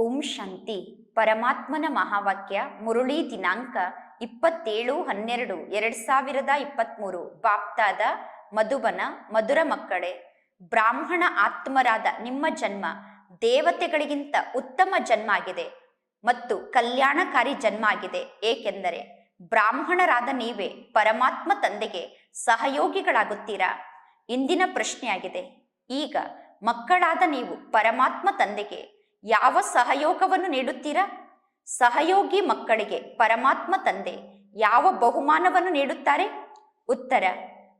ಓಂ ಶಾಂತಿ. ಪರಮಾತ್ಮನ ಮಹಾವಾಕ್ಯ ಮುರುಳಿ ದಿನಾಂಕ ಇಪ್ಪತ್ತೇಳು ಹನ್ನೆರಡು ಎರಡ್ ಸಾವಿರದ ಇಪ್ಪತ್ತ್ಮೂರು ಬಾಪ್ತಾದ ಮಧುಬನ ಮಧುರ ಮಕ್ಕಳೇ, ಬ್ರಾಹ್ಮಣ ಆತ್ಮರಾದ ನಿಮ್ಮ ಜನ್ಮ ದೇವತೆಗಳಿಗಿಂತ ಉತ್ತಮ ಜನ್ಮ ಆಗಿದೆ ಮತ್ತು ಕಲ್ಯಾಣಕಾರಿ ಜನ್ಮ ಆಗಿದೆ. ಏಕೆಂದರೆ ಬ್ರಾಹ್ಮಣರಾದ ನೀವೇ ಪರಮಾತ್ಮ ತಂದೆಗೆ ಸಹಯೋಗಿಗಳಾಗುತ್ತೀರಾ? ಇಂದಿನ ಪ್ರಶ್ನೆಯಾಗಿದೆ. ಈಗ ಮಕ್ಕಳಾದ ನೀವು ಪರಮಾತ್ಮ ತಂದೆಗೆ ಯಾವ ಸಹಯೋಗವನ್ನು ನೀಡುತ್ತೀರಾ? ಸಹಯೋಗಿ ಮಕ್ಕಳಿಗೆ ಪರಮಾತ್ಮ ತಂದೆ ಯಾವ ಬಹುಮಾನವನ್ನು ನೀಡುತ್ತಾರೆ? ಉತ್ತರ,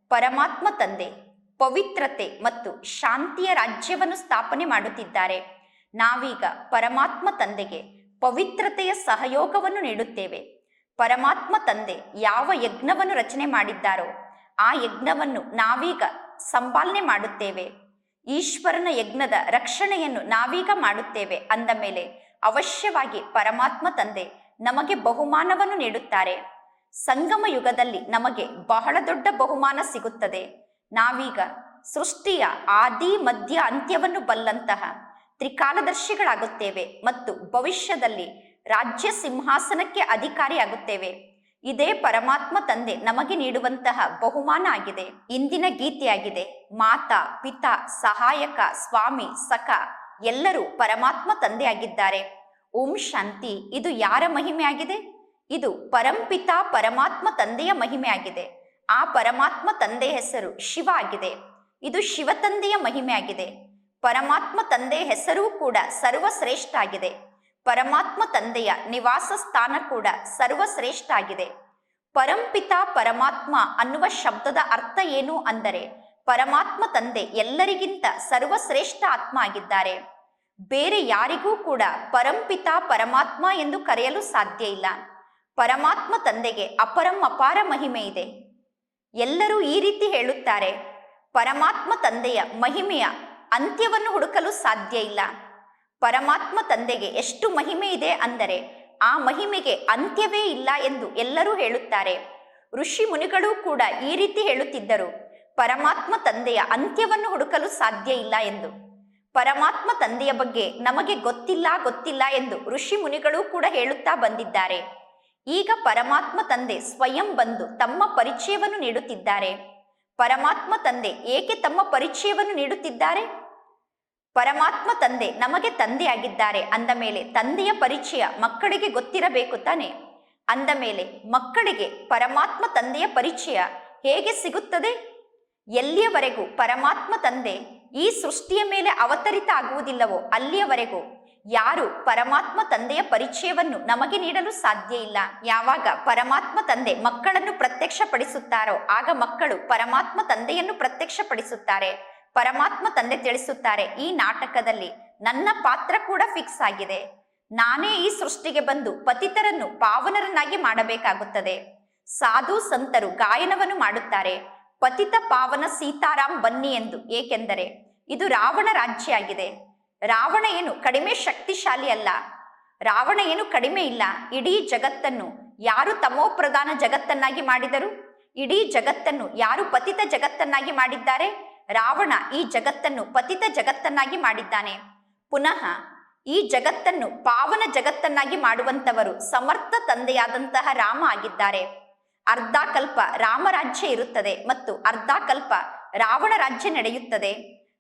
ಪರಮಾತ್ಮ ತಂದೆ ಪವಿತ್ರತೆ ಮತ್ತು ಶಾಂತಿಯ ರಾಜ್ಯವನ್ನು ಸ್ಥಾಪನೆ ಮಾಡುತ್ತಿದ್ದಾರೆ. ನಾವೀಗ ಪರಮಾತ್ಮ ತಂದೆಗೆ ಪವಿತ್ರತೆಯ ಸಹಯೋಗವನ್ನು ನೀಡುತ್ತೇವೆ. ಪರಮಾತ್ಮ ತಂದೆ ಯಾವ ಯಜ್ಞವನ್ನು ರಚನೆ ಮಾಡಿದ್ದಾರೋ, ಆ ಯಜ್ಞವನ್ನು ನಾವೀಗ ಸಂಪಾಲನೆ ಮಾಡುತ್ತೇವೆ. ಈಶ್ವರನ ಯಜ್ಞದ ರಕ್ಷಣೆಯನ್ನು ನಾವೀಗ ಮಾಡುತ್ತೇವೆ ಅಂದ ಮೇಲೆ ಅವಶ್ಯವಾಗಿ ಪರಮಾತ್ಮ ತಂದೆ ನಮಗೆ ಬಹುಮಾನವನ್ನು ನೀಡುತ್ತಾರೆ. ಸಂಗಮ ಯುಗದಲ್ಲಿ ನಮಗೆ ಬಹಳ ದೊಡ್ಡ ಬಹುಮಾನ ಸಿಗುತ್ತದೆ. ನಾವೀಗ ಸೃಷ್ಟಿಯ ಆದಿ, ಮಧ್ಯ, ಅಂತ್ಯವನ್ನು ಬಲ್ಲಂತಹ ತ್ರಿಕಾಲದರ್ಶಿಗಳಾಗುತ್ತೇವೆ ಮತ್ತು ಭವಿಷ್ಯದಲ್ಲಿ ರಾಜ್ಯ ಸಿಂಹಾಸನಕ್ಕೆ ಅಧಿಕಾರಿಯಾಗುತ್ತೇವೆ. ಇದೇ ಪರಮಾತ್ಮ ತಂದೆ ನಮಗೆ ನೀಡುವಂತಹ ಬಹುಮಾನ ಆಗಿದೆ. ಇಂದಿನ ಗೀತೆಯಾಗಿದೆ, ಮಾತಾ, ಪಿತಾ, ಸಹಾಯಕ, ಸ್ವಾಮಿ, ಸಖ ಎಲ್ಲರೂ ಪರಮಾತ್ಮ ತಂದೆಯಾಗಿದ್ದಾರೆ. ಓಂ ಶಾಂತಿ, ಇದು ಯಾರ ಮಹಿಮೆ ಆಗಿದೆ ಇದು ಪರಂಪಿತ ಪರಮಾತ್ಮ ತಂದೆಯ ಮಹಿಮೆ ಆಗಿದೆ ಆ ಪರಮಾತ್ಮ ತಂದೆಯ ಹೆಸರು ಶಿವ ಆಗಿದೆ. ಇದು ಶಿವ ತಂದೆಯ ಮಹಿಮೆ ಆಗಿದೆ ಪರಮಾತ್ಮ ತಂದೆಯ ಹೆಸರೂ ಕೂಡ ಸರ್ವಶ್ರೇಷ್ಠ ಆಗಿದೆ. ಪರಮಾತ್ಮ ತಂದೆಯ ನಿವಾಸ ಸ್ಥಾನ ಕೂಡ ಸರ್ವಶ್ರೇಷ್ಠ ಆಗಿದೆ ಪರಂಪಿತ ಪರಮಾತ್ಮ ಅನ್ನುವ ಶಬ್ದದ ಅರ್ಥ ಏನು ಅಂದರೆ, ಪರಮಾತ್ಮ ತಂದೆ ಎಲ್ಲರಿಗಿಂತ ಸರ್ವಶ್ರೇಷ್ಠ ಆತ್ಮ ಆಗಿದ್ದಾರೆ. ಬೇರೆ ಯಾರಿಗೂ ಕೂಡ ಪರಂಪಿತ ಪರಮಾತ್ಮ ಎಂದು ಕರೆಯಲು ಸಾಧ್ಯ ಇಲ್ಲ. ಪರಮಾತ್ಮ ತಂದೆಗೆ ಅಪರಂ ಅಪಾರ ಮಹಿಮೆ ಇದೆ. ಎಲ್ಲರೂ ಈ ರೀತಿ ಹೇಳುತ್ತಾರೆ, ಪರಮಾತ್ಮ ತಂದೆಯ ಮಹಿಮೆಯ ಅಂತ್ಯವನ್ನು ಹುಡುಕಲು ಸಾಧ್ಯ ಇಲ್ಲ. ಪರಮಾತ್ಮ ತಂದೆಗೆ ಎಷ್ಟು ಮಹಿಮೆ ಇದೆ ಅಂದರೆ ಆ ಮಹಿಮೆಗೆ ಅಂತ್ಯವೇ ಇಲ್ಲ ಎಂದು ಎಲ್ಲರೂ ಹೇಳುತ್ತಾರೆ. ಋಷಿ ಮುನಿಗಳು ಕೂಡ ಈ ರೀತಿ ಹೇಳುತ್ತಿದ್ದರು. ಪರಮಾತ್ಮ ತಂದೆಯ ಅಂತ್ಯವನ್ನು ಹುಡುಕಲು ಸಾಧ್ಯ ಇಲ್ಲ ಎಂದು. ಪರಮಾತ್ಮ ತಂದೆಯ ಬಗ್ಗೆ ನಮಗೆ ಗೊತ್ತಿಲ್ಲ ಗೊತ್ತಿಲ್ಲ ಎಂದು ಋಷಿ ಮುನಿಗಳು ಕೂಡ ಹೇಳುತ್ತಾ ಬಂದಿದ್ದಾರೆ. ಈಗ ಪರಮಾತ್ಮ ತಂದೆ ಸ್ವಯಂ ಬಂದು ತಮ್ಮ ಪರಿಚಯವನ್ನು ನೀಡುತ್ತಿದ್ದಾರೆ. ಪರಮಾತ್ಮ ತಂದೆ ಏಕೆ ತಮ್ಮ ಪರಿಚಯವನ್ನು ನೀಡುತ್ತಿದ್ದಾರೆ? ಪರಮಾತ್ಮ ತಂದೆ ನಮಗೆ ತಂದೆಯಾಗಿದ್ದಾರೆ. ಅಂದ ಮೇಲೆ ತಂದೆಯ ಪರಿಚಯ ಮಕ್ಕಳಿಗೆ ಗೊತ್ತಿರಬೇಕು ತಾನೆ? ಅಂದ ಮೇಲೆ ಮಕ್ಕಳಿಗೆ ಪರಮಾತ್ಮ ತಂದೆಯ ಪರಿಚಯ ಹೇಗೆ ಸಿಗುತ್ತದೆ? ಎಲ್ಲಿಯವರೆಗೂ ಪರಮಾತ್ಮ ತಂದೆ ಈ ಸೃಷ್ಟಿಯ ಮೇಲೆ ಅವತರಿತ ಆಗುವುದಿಲ್ಲವೋ ಅಲ್ಲಿಯವರೆಗೂ ಯಾರು ಪರಮಾತ್ಮ ತಂದೆಯ ಪರಿಚಯವನ್ನು ನಮಗೆ ನೀಡಲು ಸಾಧ್ಯ ಇಲ್ಲ. ಯಾವಾಗ ಪರಮಾತ್ಮ ತಂದೆ ಮಕ್ಕಳನ್ನು ಪ್ರತ್ಯಕ್ಷಪಡಿಸುತ್ತಾರೋ ಆಗ ಮಕ್ಕಳು ಪರಮಾತ್ಮ ತಂದೆಯನ್ನು ಪ್ರತ್ಯಕ್ಷಪಡಿಸುತ್ತಾರೆ. ಪರಮಾತ್ಮ ತಂದೆ ತಿಳಿಸುತ್ತಾರೆ ಈ ನಾಟಕದಲ್ಲಿ. ನನ್ನ ಪಾತ್ರ ಕೂಡ ಫಿಕ್ಸ್ ಆಗಿದೆ. ನಾನೇ ಈ ಸೃಷ್ಟಿಗೆ ಬಂದು ಪತಿತರನ್ನು ಪಾವನರನ್ನಾಗಿ ಮಾಡಬೇಕಾಗುತ್ತದೆ. ಸಾಧು ಸಂತರು ಗಾಯನವನ್ನು ಮಾಡುತ್ತಾರೆ. ಪತಿತ ಪಾವನ ಸೀತಾರಾಮ್ ಬನ್ನಿ ಎಂದು ಏಕೆಂದರೆ ಇದು ರಾವಣ ರಾಜ್ಯ ಆಗಿದೆ ರಾವಣ ಏನು ಕಡಿಮೆ ಶಕ್ತಿಶಾಲಿ ಅಲ್ಲ. ರಾವಣ ಏನು ಕಡಿಮೆ ಇಲ್ಲ. ಇಡೀ ಜಗತ್ತನ್ನು ಯಾರು ತಮೋಪ್ರಧಾನ ಜಗತ್ತನ್ನಾಗಿ ಮಾಡಿದರು? ಇಡೀ ಜಗತ್ತನ್ನು ಯಾರು ಪತಿತ ಜಗತ್ತನ್ನಾಗಿ ಮಾಡಿದ್ದಾರೆ? ರಾವಣ ಈ ಜಗತ್ತನ್ನು ಪತಿತ ಜಗತ್ತನ್ನಾಗಿ ಮಾಡಿದ್ದಾನೆ. ಪುನಃ ಈ ಜಗತ್ತನ್ನು ಪಾವನ ಜಗತ್ತನ್ನಾಗಿ ಮಾಡುವಂತವರು ಸಮರ್ಥ ತಂದೆಯಾದಂತಹ ರಾಮ ಆಗಿದ್ದಾರೆ. ಅರ್ಧ ಕಲ್ಪ ರಾಮರಾಜ್ಯ ಇರುತ್ತದೆ ಮತ್ತು ಅರ್ಧ ಕಲ್ಪ ರಾವಣ ರಾಜ್ಯ ನಡೆಯುತ್ತದೆ.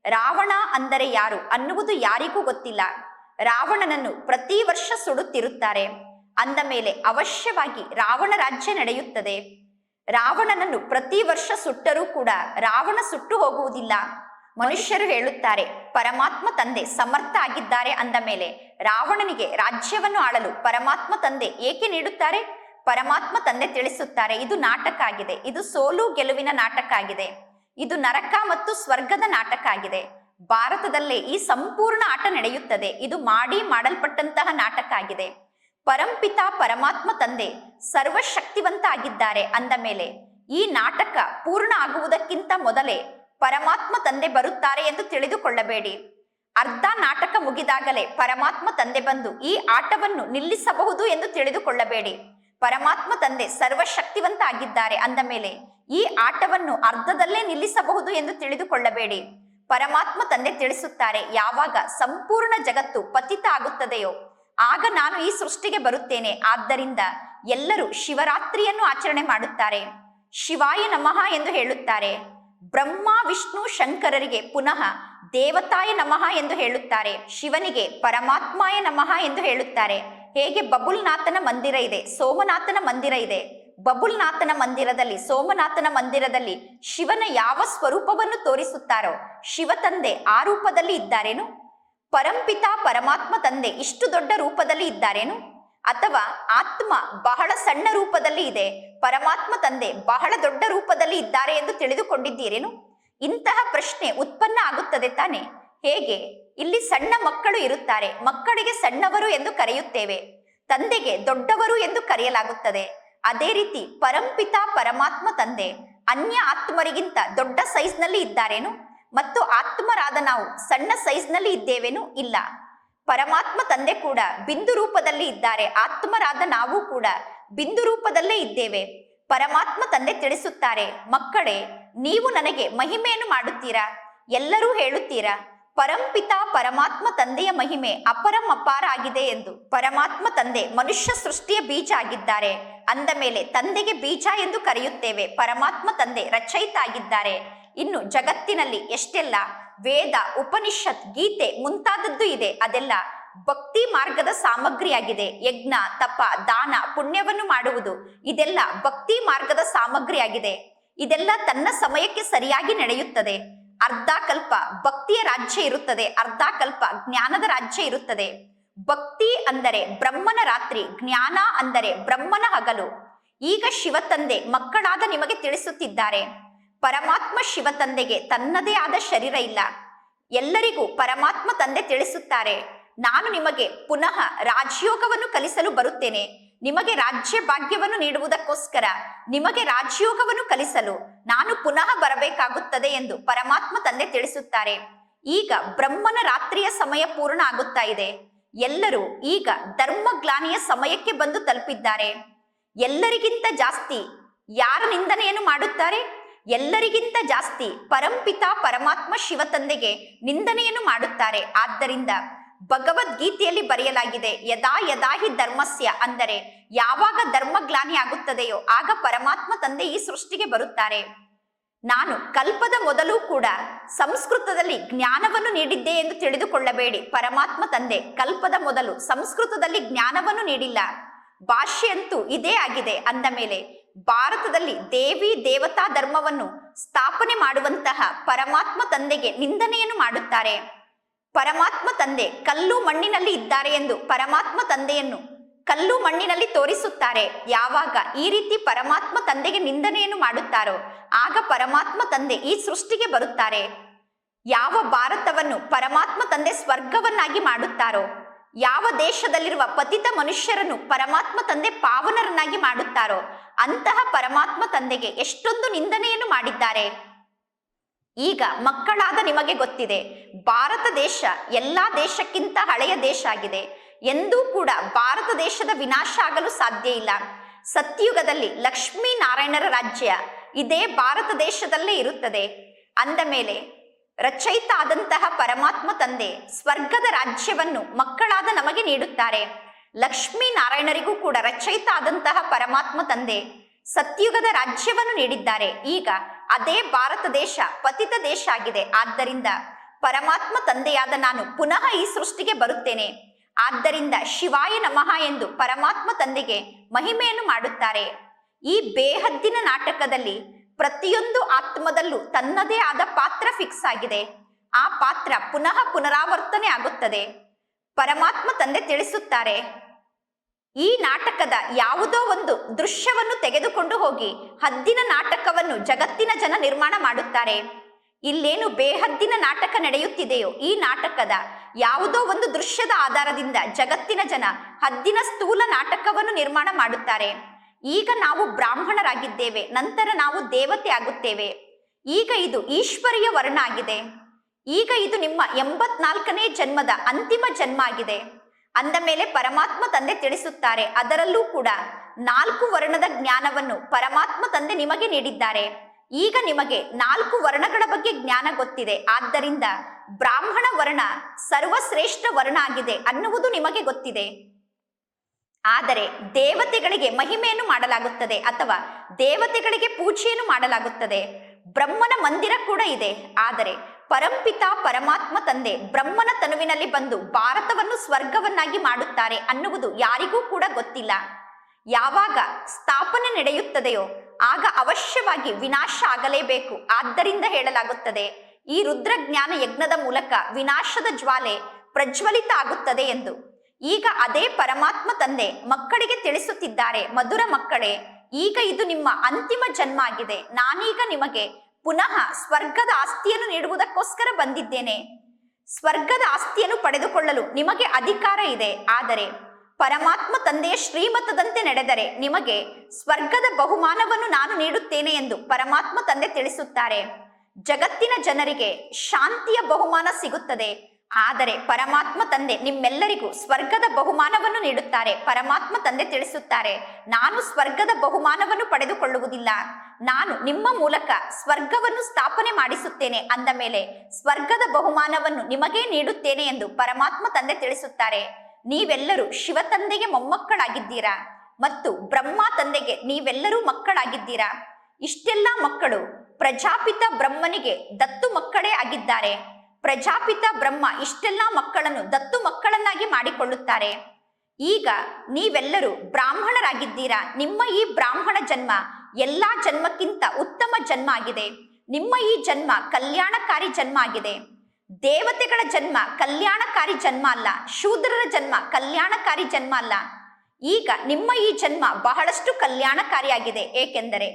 ರಾವಣ ಅಂದರೆ ಯಾರು ಅನ್ನುವುದು ಯಾರಿಗೂ ಗೊತ್ತಿಲ್ಲ. ರಾವಣನನ್ನು ಪ್ರತಿ ವರ್ಷ ಸುಡುತ್ತಿರುತ್ತಾರೆ. ಅಂದ ಮೇಲೆ ಅವಶ್ಯವಾಗಿ ರಾವಣ ರಾಜ್ಯ ನಡೆಯುತ್ತದೆ. ರಾವಣನನ್ನು ಪ್ರತಿ ವರ್ಷ ಸುಟ್ಟರೂ ಕೂಡ ರಾವಣ ಸುಟ್ಟು ಹೋಗುವುದಿಲ್ಲ. ಮನುಷ್ಯರು ಹೇಳುತ್ತಾರೆ, ಪರಮಾತ್ಮ ತಂದೆ ಸಮರ್ಥ ಆಗಿದ್ದಾರೆ ಅಂದ ಮೇಲೆ ರಾವಣನಿಗೆ ರಾಜ್ಯವನ್ನು ಆಳಲು ಪರಮಾತ್ಮ ತಂದೆ ಏಕೆ ನೀಡುತ್ತಾರೆ? ಪರಮಾತ್ಮ ತಂದೆ ತಿಳಿಸುತ್ತಾರೆ, ಇದು ನಾಟಕ ಆಗಿದೆ, ಇದು ಸೋಲು ಗೆಲುವಿನ ನಾಟಕ ಆಗಿದೆ, ಇದು ನರಕ ಮತ್ತು ಸ್ವರ್ಗದ ನಾಟಕ ಆಗಿದೆ, ಭಾರತದಲ್ಲೇ ಈ ಸಂಪೂರ್ಣ ಆಟ ನಡೆಯುತ್ತದೆ, ಇದು ಮಾಡಿ ಮಾಡಲ್ಪಟ್ಟಂತಹ ನಾಟಕ ಆಗಿದೆ. ಪರಂಪಿತ ಪರಮಾತ್ಮ ತಂದೆ ಸರ್ವಶಕ್ತಿವಂತ ಆಗಿದ್ದಾರೆ ಅಂದ ಮೇಲೆ ಈ ನಾಟಕ ಪೂರ್ಣ ಆಗುವುದಕ್ಕಿಂತ ಮೊದಲೇ ಪರಮಾತ್ಮ ತಂದೆ ಬರುತ್ತಾರೆ ಎಂದು ತಿಳಿದುಕೊಳ್ಳಬೇಡಿ. ಅರ್ಧ ನಾಟಕ ಮುಗಿದಾಗಲೇ ಪರಮಾತ್ಮ ತಂದೆ ಬಂದು ಈ ಆಟವನ್ನು ನಿಲ್ಲಿಸಬಹುದು ಎಂದು ತಿಳಿದುಕೊಳ್ಳಬೇಡಿ. ಪರಮಾತ್ಮ ತಂದೆ ಸರ್ವಶಕ್ತಿವಂತ ಆಗಿದ್ದಾರೆ ಅಂದ ಮೇಲೆ ಈ ಆಟವನ್ನು ಅರ್ಧದಲ್ಲೇ ನಿಲ್ಲಿಸಬಹುದು ಎಂದು ತಿಳಿದುಕೊಳ್ಳಬೇಡಿ. ಪರಮಾತ್ಮ ತಂದೆ ತಿಳಿಸುತ್ತಾರೆ, ಯಾವಾಗ ಸಂಪೂರ್ಣ ಜಗತ್ತು ಪತಿತ ಆಗುತ್ತದೆಯೋ ಆಗ ನಾನು ಈ ಸೃಷ್ಟಿಗೆ ಬರುತ್ತೇನೆ. ಆದ್ದರಿಂದ ಎಲ್ಲರೂ ಶಿವರಾತ್ರಿಯನ್ನು ಆಚರಣೆ ಮಾಡುತ್ತಾರೆ. ಶಿವಾಯ ನಮಃ ಎಂದು ಹೇಳುತ್ತಾರೆ. ಬ್ರಹ್ಮ, ವಿಷ್ಣು, ಶಂಕರರಿಗೆ ಪುನಃ ದೇವತಾಯ ನಮಃ ಎಂದು ಹೇಳುತ್ತಾರೆ. ಶಿವನಿಗೆ ಪರಮಾತ್ಮಾಯ ನಮಃ ಎಂದು ಹೇಳುತ್ತಾರೆ. ಹೇಗೆ? ಬಬುಲ್ನಾಥನ ಮಂದಿರ ಇದೆ. ಸೋಮನಾಥನ ಮಂದಿರ ಇದೆ. ಬಬುಲ್ನಾಥನ ಮಂದಿರದಲ್ಲಿ, ಸೋಮನಾಥನ ಮಂದಿರದಲ್ಲಿ ಶಿವನ ಯಾವ ಸ್ವರೂಪವನ್ನು ತೋರಿಸುತ್ತಾರೋ ಶಿವ ತಂದೆ ಆ ರೂಪದಲ್ಲಿ ಇದ್ದಾರೇನು? ಪರಂಪಿತ ಪರಮಾತ್ಮ ತಂದೆ ಇಷ್ಟು ದೊಡ್ಡ ರೂಪದಲ್ಲಿ ಇದ್ದಾರೇನು? ಅಥವಾ ಆತ್ಮ ಬಹಳ ಸಣ್ಣ ರೂಪದಲ್ಲಿ ಇದೆ, ಪರಮಾತ್ಮ ತಂದೆ ಬಹಳ ದೊಡ್ಡ ರೂಪದಲ್ಲಿ ಇದ್ದಾರೆ ಎಂದು ತಿಳಿದುಕೊಂಡಿದ್ದೀರೇನು? ಇಂತಹ ಪ್ರಶ್ನೆ ಉತ್ಪನ್ನ ಆಗುತ್ತದೆ ತಾನೆ. ಹೇಗೆ? ಇಲ್ಲಿ ಸಣ್ಣ ಮಕ್ಕಳು ಇರುತ್ತಾರೆ, ಮಕ್ಕಳಿಗೆ ಸಣ್ಣವರು ಎಂದು ಕರೆಯುತ್ತೇವೆ, ತಂದೆಗೆ ದೊಡ್ಡವರು ಎಂದು ಕರೆಯಲಾಗುತ್ತದೆ. ಅದೇ ರೀತಿ ಪರಂಪಿತ ಪರಮಾತ್ಮ ತಂದೆ ಅನ್ಯ ಆತ್ಮರಿಗಿಂತ ದೊಡ್ಡ ಸೈಜ್ನಲ್ಲಿ ಇದ್ದಾರೇನು? ಮತ್ತು ಆತ್ಮರಾದ ನಾವು ಸಣ್ಣ ಸೈಜ್ನಲ್ಲಿ ಇದ್ದೇವೇನು ಇಲ್ಲ. ಪರಮಾತ್ಮ ತಂದೆ ಕೂಡ ಬಿಂದು ರೂಪದಲ್ಲಿ ಇದ್ದಾರೆ. ಆತ್ಮರಾದ ನಾವು ಕೂಡ ಬಿಂದು ರೂಪದಲ್ಲೇ ಇದ್ದೇವೆ. ಪರಮಾತ್ಮ ತಂದೆ ತಿಳಿಸುತ್ತಾರೆ, ಮಕ್ಕಳೇ, ನೀವು ನನಗೆ ಮಹಿಮೆಯನ್ನು ಮಾಡುತ್ತೀರಾ? ಎಲ್ಲರೂ ಹೇಳುತ್ತೀರಾ ಪರಂಪಿತ ಪರಮಾತ್ಮ ತಂದೆಯ ಮಹಿಮೆ ಅಪರಂ ಅಪಾರ ಆಗಿದೆ ಎಂದು. ಪರಮಾತ್ಮ ತಂದೆ ಮನುಷ್ಯ ಸೃಷ್ಟಿಯ ಬೀಜ ಆಗಿದ್ದಾರೆ. ಅಂದ ಮೇಲೆ ತಂದೆಗೆ ಬೀಜ ಎಂದು ಕರೆಯುತ್ತೇವೆ. ಪರಮಾತ್ಮ ತಂದೆ ರಚಯಿತ ಆಗಿದ್ದಾರೆ. ಇನ್ನು ಜಗತ್ತಿನಲ್ಲಿ ಎಷ್ಟೆಲ್ಲ ವೇದ, ಉಪನಿಷತ್, ಗೀತೆ ಮುಂತಾದದ್ದು ಇದೆ, ಅದೆಲ್ಲ ಭಕ್ತಿ ಮಾರ್ಗದ ಸಾಮಗ್ರಿಯಾಗಿದೆ. ಯಜ್ಞ, ತಪ, ದಾನ, ಪುಣ್ಯವನ್ನು ಮಾಡುವುದು, ಇದೆಲ್ಲ ಭಕ್ತಿ ಮಾರ್ಗದ ಸಾಮಗ್ರಿಯಾಗಿದೆ. ಇದೆಲ್ಲ ತನ್ನ ಸಮಯಕ್ಕೆ ಸರಿಯಾಗಿ ನಡೆಯುತ್ತದೆ. ಅರ್ಧ ಕಲ್ಪ ಭಕ್ತಿಯ ರಾಜ್ಯ ಇರುತ್ತದೆ ಅರ್ಧ ಕಲ್ಪ ಜ್ಞಾನದ ರಾಜ್ಯ ಇರುತ್ತದೆ. ಭಕ್ತಿ ಅಂದರೆ ಬ್ರಹ್ಮನ ರಾತ್ರಿ, ಜ್ಞಾನ ಅಂದರೆ ಬ್ರಹ್ಮನ ಹಗಲು. ಈಗ ಶಿವ ತಂದೆ ಮಕ್ಕಳಾದ ನಿಮಗೆ ತಿಳಿಸುತ್ತಿದ್ದಾರೆ. ಪರಮಾತ್ಮ ಶಿವ ತಂದೆಗೆ ತನ್ನದೇ ಆದ ಶರೀರ ಇಲ್ಲ. ಎಲ್ಲರಿಗೂ ಪರಮಾತ್ಮ ತಂದೆ ತಿಳಿಸುತ್ತಾರೆ. ನಾನು ನಿಮಗೆ ಪುನಃ ರಾಜಯೋಗವನ್ನು ಕಲಿಸಲು ಬರುತ್ತೇನೆ. ನಿಮಗೆ ರಾಜ್ಯ ಭಾಗ್ಯವನ್ನು ನೀಡುವುದಕ್ಕೋಸ್ಕರ ನಿಮಗೆ ರಾಜಯೋಗವನ್ನು ಕಲಿಸಲು ನಾನು ಪುನಃ ಬರಬೇಕಾಗುತ್ತದೆ ಎಂದು ಪರಮಾತ್ಮ ತಂದೆ ತಿಳಿಸುತ್ತಾರೆ. ಈಗ ಬ್ರಹ್ಮನ ರಾತ್ರಿಯ ಸಮಯ ಪೂರ್ಣ ಆಗುತ್ತಾ ಇದೆ. ಎಲ್ಲರೂ ಈಗ ಧರ್ಮಗ್ಲಾನಿಯ ಸಮಯಕ್ಕೆ ಬಂದು ತಲುಪಿದ್ದಾರೆ. ಎಲ್ಲರಿಗಿಂತ ಜಾಸ್ತಿ ಯಾರ ನಿಂದನೆಯನ್ನು ಮಾಡುತ್ತಾರೆ? ಎಲ್ಲರಿಗಿಂತ ಜಾಸ್ತಿ ಪರಂಪಿತ ಪರಮಾತ್ಮ ಶಿವ ತಂದೆಗೆ ನಿಂದನೆಯನ್ನು ಮಾಡುತ್ತಾರೆ. ಆದ್ದರಿಂದ ಭಗವದ್ಗೀತೆಯಲ್ಲಿ ಬರೆಯಲಾಗಿದೆ, ಯದಾ ಯದಾ ಹಿ ಧರ್ಮಸ್ಯ ಅಂದರೆ, ಯಾವಾಗ ಧರ್ಮಗ್ಲಾನಿ ಆಗುತ್ತದೆಯೋ ಆಗ ಪರಮಾತ್ಮ ತಂದೆ ಈ ಸೃಷ್ಟಿಗೆ ಬರುತ್ತಾರೆ. ನಾನು ಕಲ್ಪದ ಮೊದಲು ಕೂಡ ಸಂಸ್ಕೃತದಲ್ಲಿ ಜ್ಞಾನವನ್ನು ನೀಡಿದ್ದೆ ಎಂದು ತಿಳಿದುಕೊಳ್ಳಬೇಡಿ. ಪರಮಾತ್ಮ ತಂದೆ ಕಲ್ಪದ ಮೊದಲು ಸಂಸ್ಕೃತದಲ್ಲಿ ಜ್ಞಾನವನ್ನು ನೀಡಿಲ್ಲ. ಭಾಷೆ ಅಂತೂ ಇದೇ ಆಗಿದೆ ಅಂದ ಮೇಲೆ ಭಾರತದಲ್ಲಿ ದೇವಿ ದೇವತಾ ಧರ್ಮವನ್ನು ಸ್ಥಾಪನೆ ಮಾಡುವಂತಹ ಪರಮಾತ್ಮ ತಂದೆಗೆ ನಿಂದನೆಯನ್ನು ಮಾಡುತ್ತಾರೆ. ಪರಮಾತ್ಮ ತಂದೆ ಕಲ್ಲು ಮಣ್ಣಿನಲ್ಲಿ ಇದ್ದಾರೆ ಎಂದು ಪರಮಾತ್ಮ ತಂದೆಯನ್ನು ಕಲ್ಲು ಮಣ್ಣಿನಲ್ಲಿ ತೋರಿಸುತ್ತಾರೆ. ಯಾವಾಗ ಈ ರೀತಿ ಪರಮಾತ್ಮ ತಂದೆಗೆ ನಿಂದನೆಯನ್ನು ಮಾಡುತ್ತಾರೋ, ಆಗ ಪರಮಾತ್ಮ ತಂದೆ ಈ ಸೃಷ್ಟಿಗೆ ಬರುತ್ತಾರೆ. ಯಾವ ಭಾರತವನ್ನು ಪರಮಾತ್ಮ ತಂದೆ ಸ್ವರ್ಗವನ್ನಾಗಿ ಮಾಡುತ್ತಾರೋ, ಯಾವ ದೇಶದಲ್ಲಿರುವ ಪತಿತ ಮನುಷ್ಯರನ್ನು ಪರಮಾತ್ಮ ತಂದೆ ಪಾವನರನ್ನಾಗಿ ಮಾಡುತ್ತಾರೋ ಅಂತಹ ಪರಮಾತ್ಮ ತಂದೆಗೆ ಎಷ್ಟೊಂದು ನಿಂದನೆಯನ್ನು ಮಾಡಿದ್ದಾರೆ. ಈಗ ಮಕ್ಕಳಾದ ನಿಮಗೆ ಗೊತ್ತಿದೆ, ಭಾರತ ದೇಶ ಎಲ್ಲ ದೇಶಕ್ಕಿಂತ ಹಳೆಯ ದೇಶ ಆಗಿದೆ. ಎಂದೂ ಕೂಡ ಭಾರತ ದೇಶದ ವಿನಾಶ ಆಗಲು ಸಾಧ್ಯ ಇಲ್ಲ. ಸತ್ಯುಗದಲ್ಲಿ ಲಕ್ಷ್ಮೀ ನಾರಾಯಣರ ರಾಜ್ಯ ಇದೇ ಭಾರತ ದೇಶದಲ್ಲೇ ಇರುತ್ತದೆ. ಅಂದ ಮೇಲೆ ರಚಯಿತ ಆದಂತಹ ಪರಮಾತ್ಮ ತಂದೆ ಸ್ವರ್ಗದ ರಾಜ್ಯವನ್ನು ಮಕ್ಕಳಾದ ನಮಗೆ ನೀಡುತ್ತಾರೆ. ಲಕ್ಷ್ಮೀ ನಾರಾಯಣರಿಗೂ ಕೂಡ ರಚಯಿತ ಆದಂತಹ ಪರಮಾತ್ಮ ತಂದೆ ಸತ್ಯುಗದ ರಾಜ್ಯವನ್ನು ನೀಡಿದ್ದಾರೆ. ಈಗ ಅದೇ ಭಾರತ ದೇಶ ಪತಿತ ದೇಶ ಆಗಿದೆ. ಆದ್ದರಿಂದ ಪರಮಾತ್ಮ ತಂದೆಯಾದ ನಾನು ಪುನಃ ಈ ಸೃಷ್ಟಿಗೆ ಬರುತ್ತೇನೆ. ಆದ್ದರಿಂದ ಶಿವಾಯ ನಮಃ ಎಂದು ಪರಮಾತ್ಮ ತಂದೆಗೆ ಮಹಿಮೆಯನ್ನು ಮಾಡುತ್ತಾರೆ. ಈ ಬೇಹದ್ದಿನ ನಾಟಕದಲ್ಲಿ ಪ್ರತಿಯೊಂದು ಆತ್ಮದಲ್ಲೂ ತನ್ನದೇ ಆದ ಪಾತ್ರ ಫಿಕ್ಸ್ ಆಗಿದೆ. ಆ ಪಾತ್ರ ಪುನಃ ಪುನರಾವರ್ತನೆ ಆಗುತ್ತದೆ. ಪರಮಾತ್ಮ ತಂದೆ ತಿಳಿಸುತ್ತಾರೆ. ಈ ನಾಟಕದ ಯಾವುದೋ ಒಂದು ದೃಶ್ಯವನ್ನು ತೆಗೆದುಕೊಂಡು ಹೋಗಿ ಹದ್ದಿನ ನಾಟಕವನ್ನು ಜಗತ್ತಿನ ಜನ ನಿರ್ಮಾಣ ಮಾಡುತ್ತಾರೆ. ಇಲ್ಲೇನು ಬೇಹದ್ದಿನ ನಾಟಕ ನಡೆಯುತ್ತಿದೆಯೋ ಈ ನಾಟಕದ ಯಾವುದೋ ಒಂದು ದೃಶ್ಯದ ಆಧಾರದಿಂದ ಜಗತ್ತಿನ ಜನ ಹದ್ದಿನ ಸ್ಥೂಲ ನಾಟಕವನ್ನು ನಿರ್ಮಾಣ ಮಾಡುತ್ತಾರೆ. ಈಗ ನಾವು ಬ್ರಾಹ್ಮಣರಾಗಿದ್ದೇವೆ, ನಂತರ ನಾವು ದೇವತೆ ಆಗುತ್ತೇವೆ. ಈಗ ಇದು ಈಶ್ವರಿಯ ವರ್ಣ ಆಗಿದೆ. ಈಗ ಇದು ನಿಮ್ಮ ಎಂಬತ್ನಾಲ್ಕನೇ ಜನ್ಮದ ಅಂತಿಮ ಜನ್ಮ ಆಗಿದೆ. ಅಂದ ಮೇಲೆ ಪರಮಾತ್ಮ ತಂದೆ ತಿಳಿಸುತ್ತಾರೆ, ಅದರಲ್ಲೂ ಕೂಡ ನಾಲ್ಕು ವರ್ಣದ ಜ್ಞಾನವನ್ನು ಪರಮಾತ್ಮ ತಂದೆ ನಿಮಗೆ ನೀಡಿದ್ದಾರೆ. ಈಗ ನಿಮಗೆ ನಾಲ್ಕು ವರ್ಣಗಳ ಬಗ್ಗೆ ಜ್ಞಾನ ಗೊತ್ತಿದೆ. ಆದ್ದರಿಂದ ಬ್ರಾಹ್ಮಣ ವರ್ಣ ಸರ್ವಶ್ರೇಷ್ಠ ವರ್ಣ ಆಗಿದೆ ಅನ್ನುವುದು ನಿಮಗೆ ಗೊತ್ತಿದೆ. ಆದರೆ ದೇವತೆಗಳಿಗೆ ಮಹಿಮೆಯನ್ನು ಮಾಡಲಾಗುತ್ತದೆ ಅಥವಾ ದೇವತೆಗಳಿಗೆ ಪೂಜೆಯನ್ನು ಮಾಡಲಾಗುತ್ತದೆ. ಬ್ರಹ್ಮನ ಮಂದಿರ ಕೂಡ ಇದೆ. ಆದರೆ ಪರಂಪಿತ ಪರಮಾತ್ಮ ತಂದೆ. ಬ್ರಹ್ಮನ ತನುವಿನಲ್ಲಿ ಬಂದು ಭಾರತವನ್ನು ಸ್ವರ್ಗವನ್ನಾಗಿ ಮಾಡುತ್ತಾರೆ ಅನ್ನುವುದು ಯಾರಿಗೂ ಕೂಡ ಗೊತ್ತಿಲ್ಲ. ಯಾವಾಗ ಸ್ಥಾಪನೆ ನಡೆಯುತ್ತದೆಯೋ ಆಗ ಅವಶ್ಯವಾಗಿ ವಿನಾಶ ಆಗಲೇಬೇಕು ಆದ್ದರಿಂದ ಹೇಳಲಾಗುತ್ತದೆ. ಈ ರುದ್ರಜ್ಞಾನ ಯಜ್ಞದ ಮೂಲಕ ವಿನಾಶದ ಜ್ವಾಲೆ ಪ್ರಜ್ವಲಿತ ಆಗುತ್ತದೆ ಎಂದು. ಈಗ ಅದೇ ಪರಮಾತ್ಮ ತಂದೆ ಮಕ್ಕಳಿಗೆ ತಿಳಿಸುತ್ತಿದ್ದಾರೆ. ಮಧುರ ಮಕ್ಕಳೇ, ಈಗ ಇದು ನಿಮ್ಮ ಅಂತಿಮ ಜನ್ಮ ಆಗಿದೆ. ನಾನೀಗ ನಿಮಗೆ ಪುನಃ ಸ್ವರ್ಗದ ಆಸ್ತಿಯನ್ನು ನೀಡುವುದಕ್ಕೋಸ್ಕರ ಬಂದಿದ್ದೇನೆ. ಸ್ವರ್ಗದ ಆಸ್ತಿಯನ್ನು ಪಡೆದುಕೊಳ್ಳಲು ನಿಮಗೆ ಅಧಿಕಾರ ಇದೆ. ಆದರೆ ಪರಮಾತ್ಮ ತಂದೆಯ ಶ್ರೀಮತದಂತೆ ನಡೆದರೆ ನಿಮಗೆ ಸ್ವರ್ಗದ ಬಹುಮಾನವನ್ನು ನಾನು ನೀಡುತ್ತೇನೆ ಎಂದು ಪರಮಾತ್ಮ ತಂದೆ ತಿಳಿಸುತ್ತಾರೆ. ಜಗತ್ತಿನ ಜನರಿಗೆ ಶಾಂತಿಯ ಬಹುಮಾನ ಸಿಗುತ್ತದೆ. ಆದರೆ ಪರಮಾತ್ಮ ತಂದೆ ನಿಮ್ಮೆಲ್ಲರಿಗೂ ಸ್ವರ್ಗದ ಬಹುಮಾನವನ್ನು ನೀಡುತ್ತಾರೆ. ಪರಮಾತ್ಮ ತಂದೆ ತಿಳಿಸುತ್ತಾರೆ, ನಾನು ಸ್ವರ್ಗದ ಬಹುಮಾನವನ್ನು ಪಡೆದುಕೊಳ್ಳುವುದಿಲ್ಲ. ನಾನು ನಿಮ್ಮ ಮೂಲಕ ಸ್ವರ್ಗವನ್ನು ಸ್ಥಾಪನೆ ಮಾಡಿಸುತ್ತೇನೆ ಅಂದ ಮೇಲೆ ಸ್ವರ್ಗದ ಬಹುಮಾನವನ್ನು ನಿಮಗೇ ನೀಡುತ್ತೇನೆ ಎಂದು ಪರಮಾತ್ಮ ತಂದೆ ತಿಳಿಸುತ್ತಾರೆ. ನೀವೆಲ್ಲರೂ ಶಿವ ತಂದೆಗೆ ಮೊಮ್ಮಕ್ಕಳಾಗಿದ್ದೀರಾ? ಮತ್ತು ಬ್ರಹ್ಮ ತಂದೆಗೆ ನೀವೆಲ್ಲರೂ ಮಕ್ಕಳಾಗಿದ್ದೀರಾ? ಇಷ್ಟೆಲ್ಲ ಮಕ್ಕಳು ಪ್ರಜಾಪಿತ ಬ್ರಹ್ಮನಿಗೆ ದತ್ತು ಮಕ್ಕಳೇ ಆಗಿದ್ದಾರೆ. ಪ್ರಜಾಪಿತ ಬ್ರಹ್ಮ ಇಷ್ಟೆಲ್ಲ ಮಕ್ಕಳನ್ನು ದತ್ತು ಮಕ್ಕಳನ್ನಾಗಿ ಮಾಡಿಕೊಳ್ಳುತ್ತಾರೆ. ಈಗ ನೀವೆಲ್ಲರೂ ಬ್ರಾಹ್ಮಣರಾಗಿದ್ದೀರಾ? ನಿಮ್ಮ ಈ ಬ್ರಾಹ್ಮಣ ಜನ್ಮ ಎಲ್ಲಾ ಜನ್ಮಕ್ಕಿಂತ ಉತ್ತಮ ಜನ್ಮ ಆಗಿದೆ. ನಿಮ್ಮ ಈ ಜನ್ಮ ಕಲ್ಯಾಣಕಾರಿ ಜನ್ಮ ಆಗಿದೆ. ದೇವತೆಗಳ ಜನ್ಮ ಕಲ್ಯಾಣಕಾರಿ ಜನ್ಮ ಅಲ್ಲ, ಶೂದ್ರರ ಜನ್ಮ ಕಲ್ಯಾಣಕಾರಿ ಜನ್ಮ ಅಲ್ಲ. ಈಗ ನಿಮ್ಮ ಈ ಜನ್ಮ ಬಹಳಷ್ಟು ಕಲ್ಯಾಣಕಾರಿಯಾಗಿದೆ ಏಕೆಂದರೆ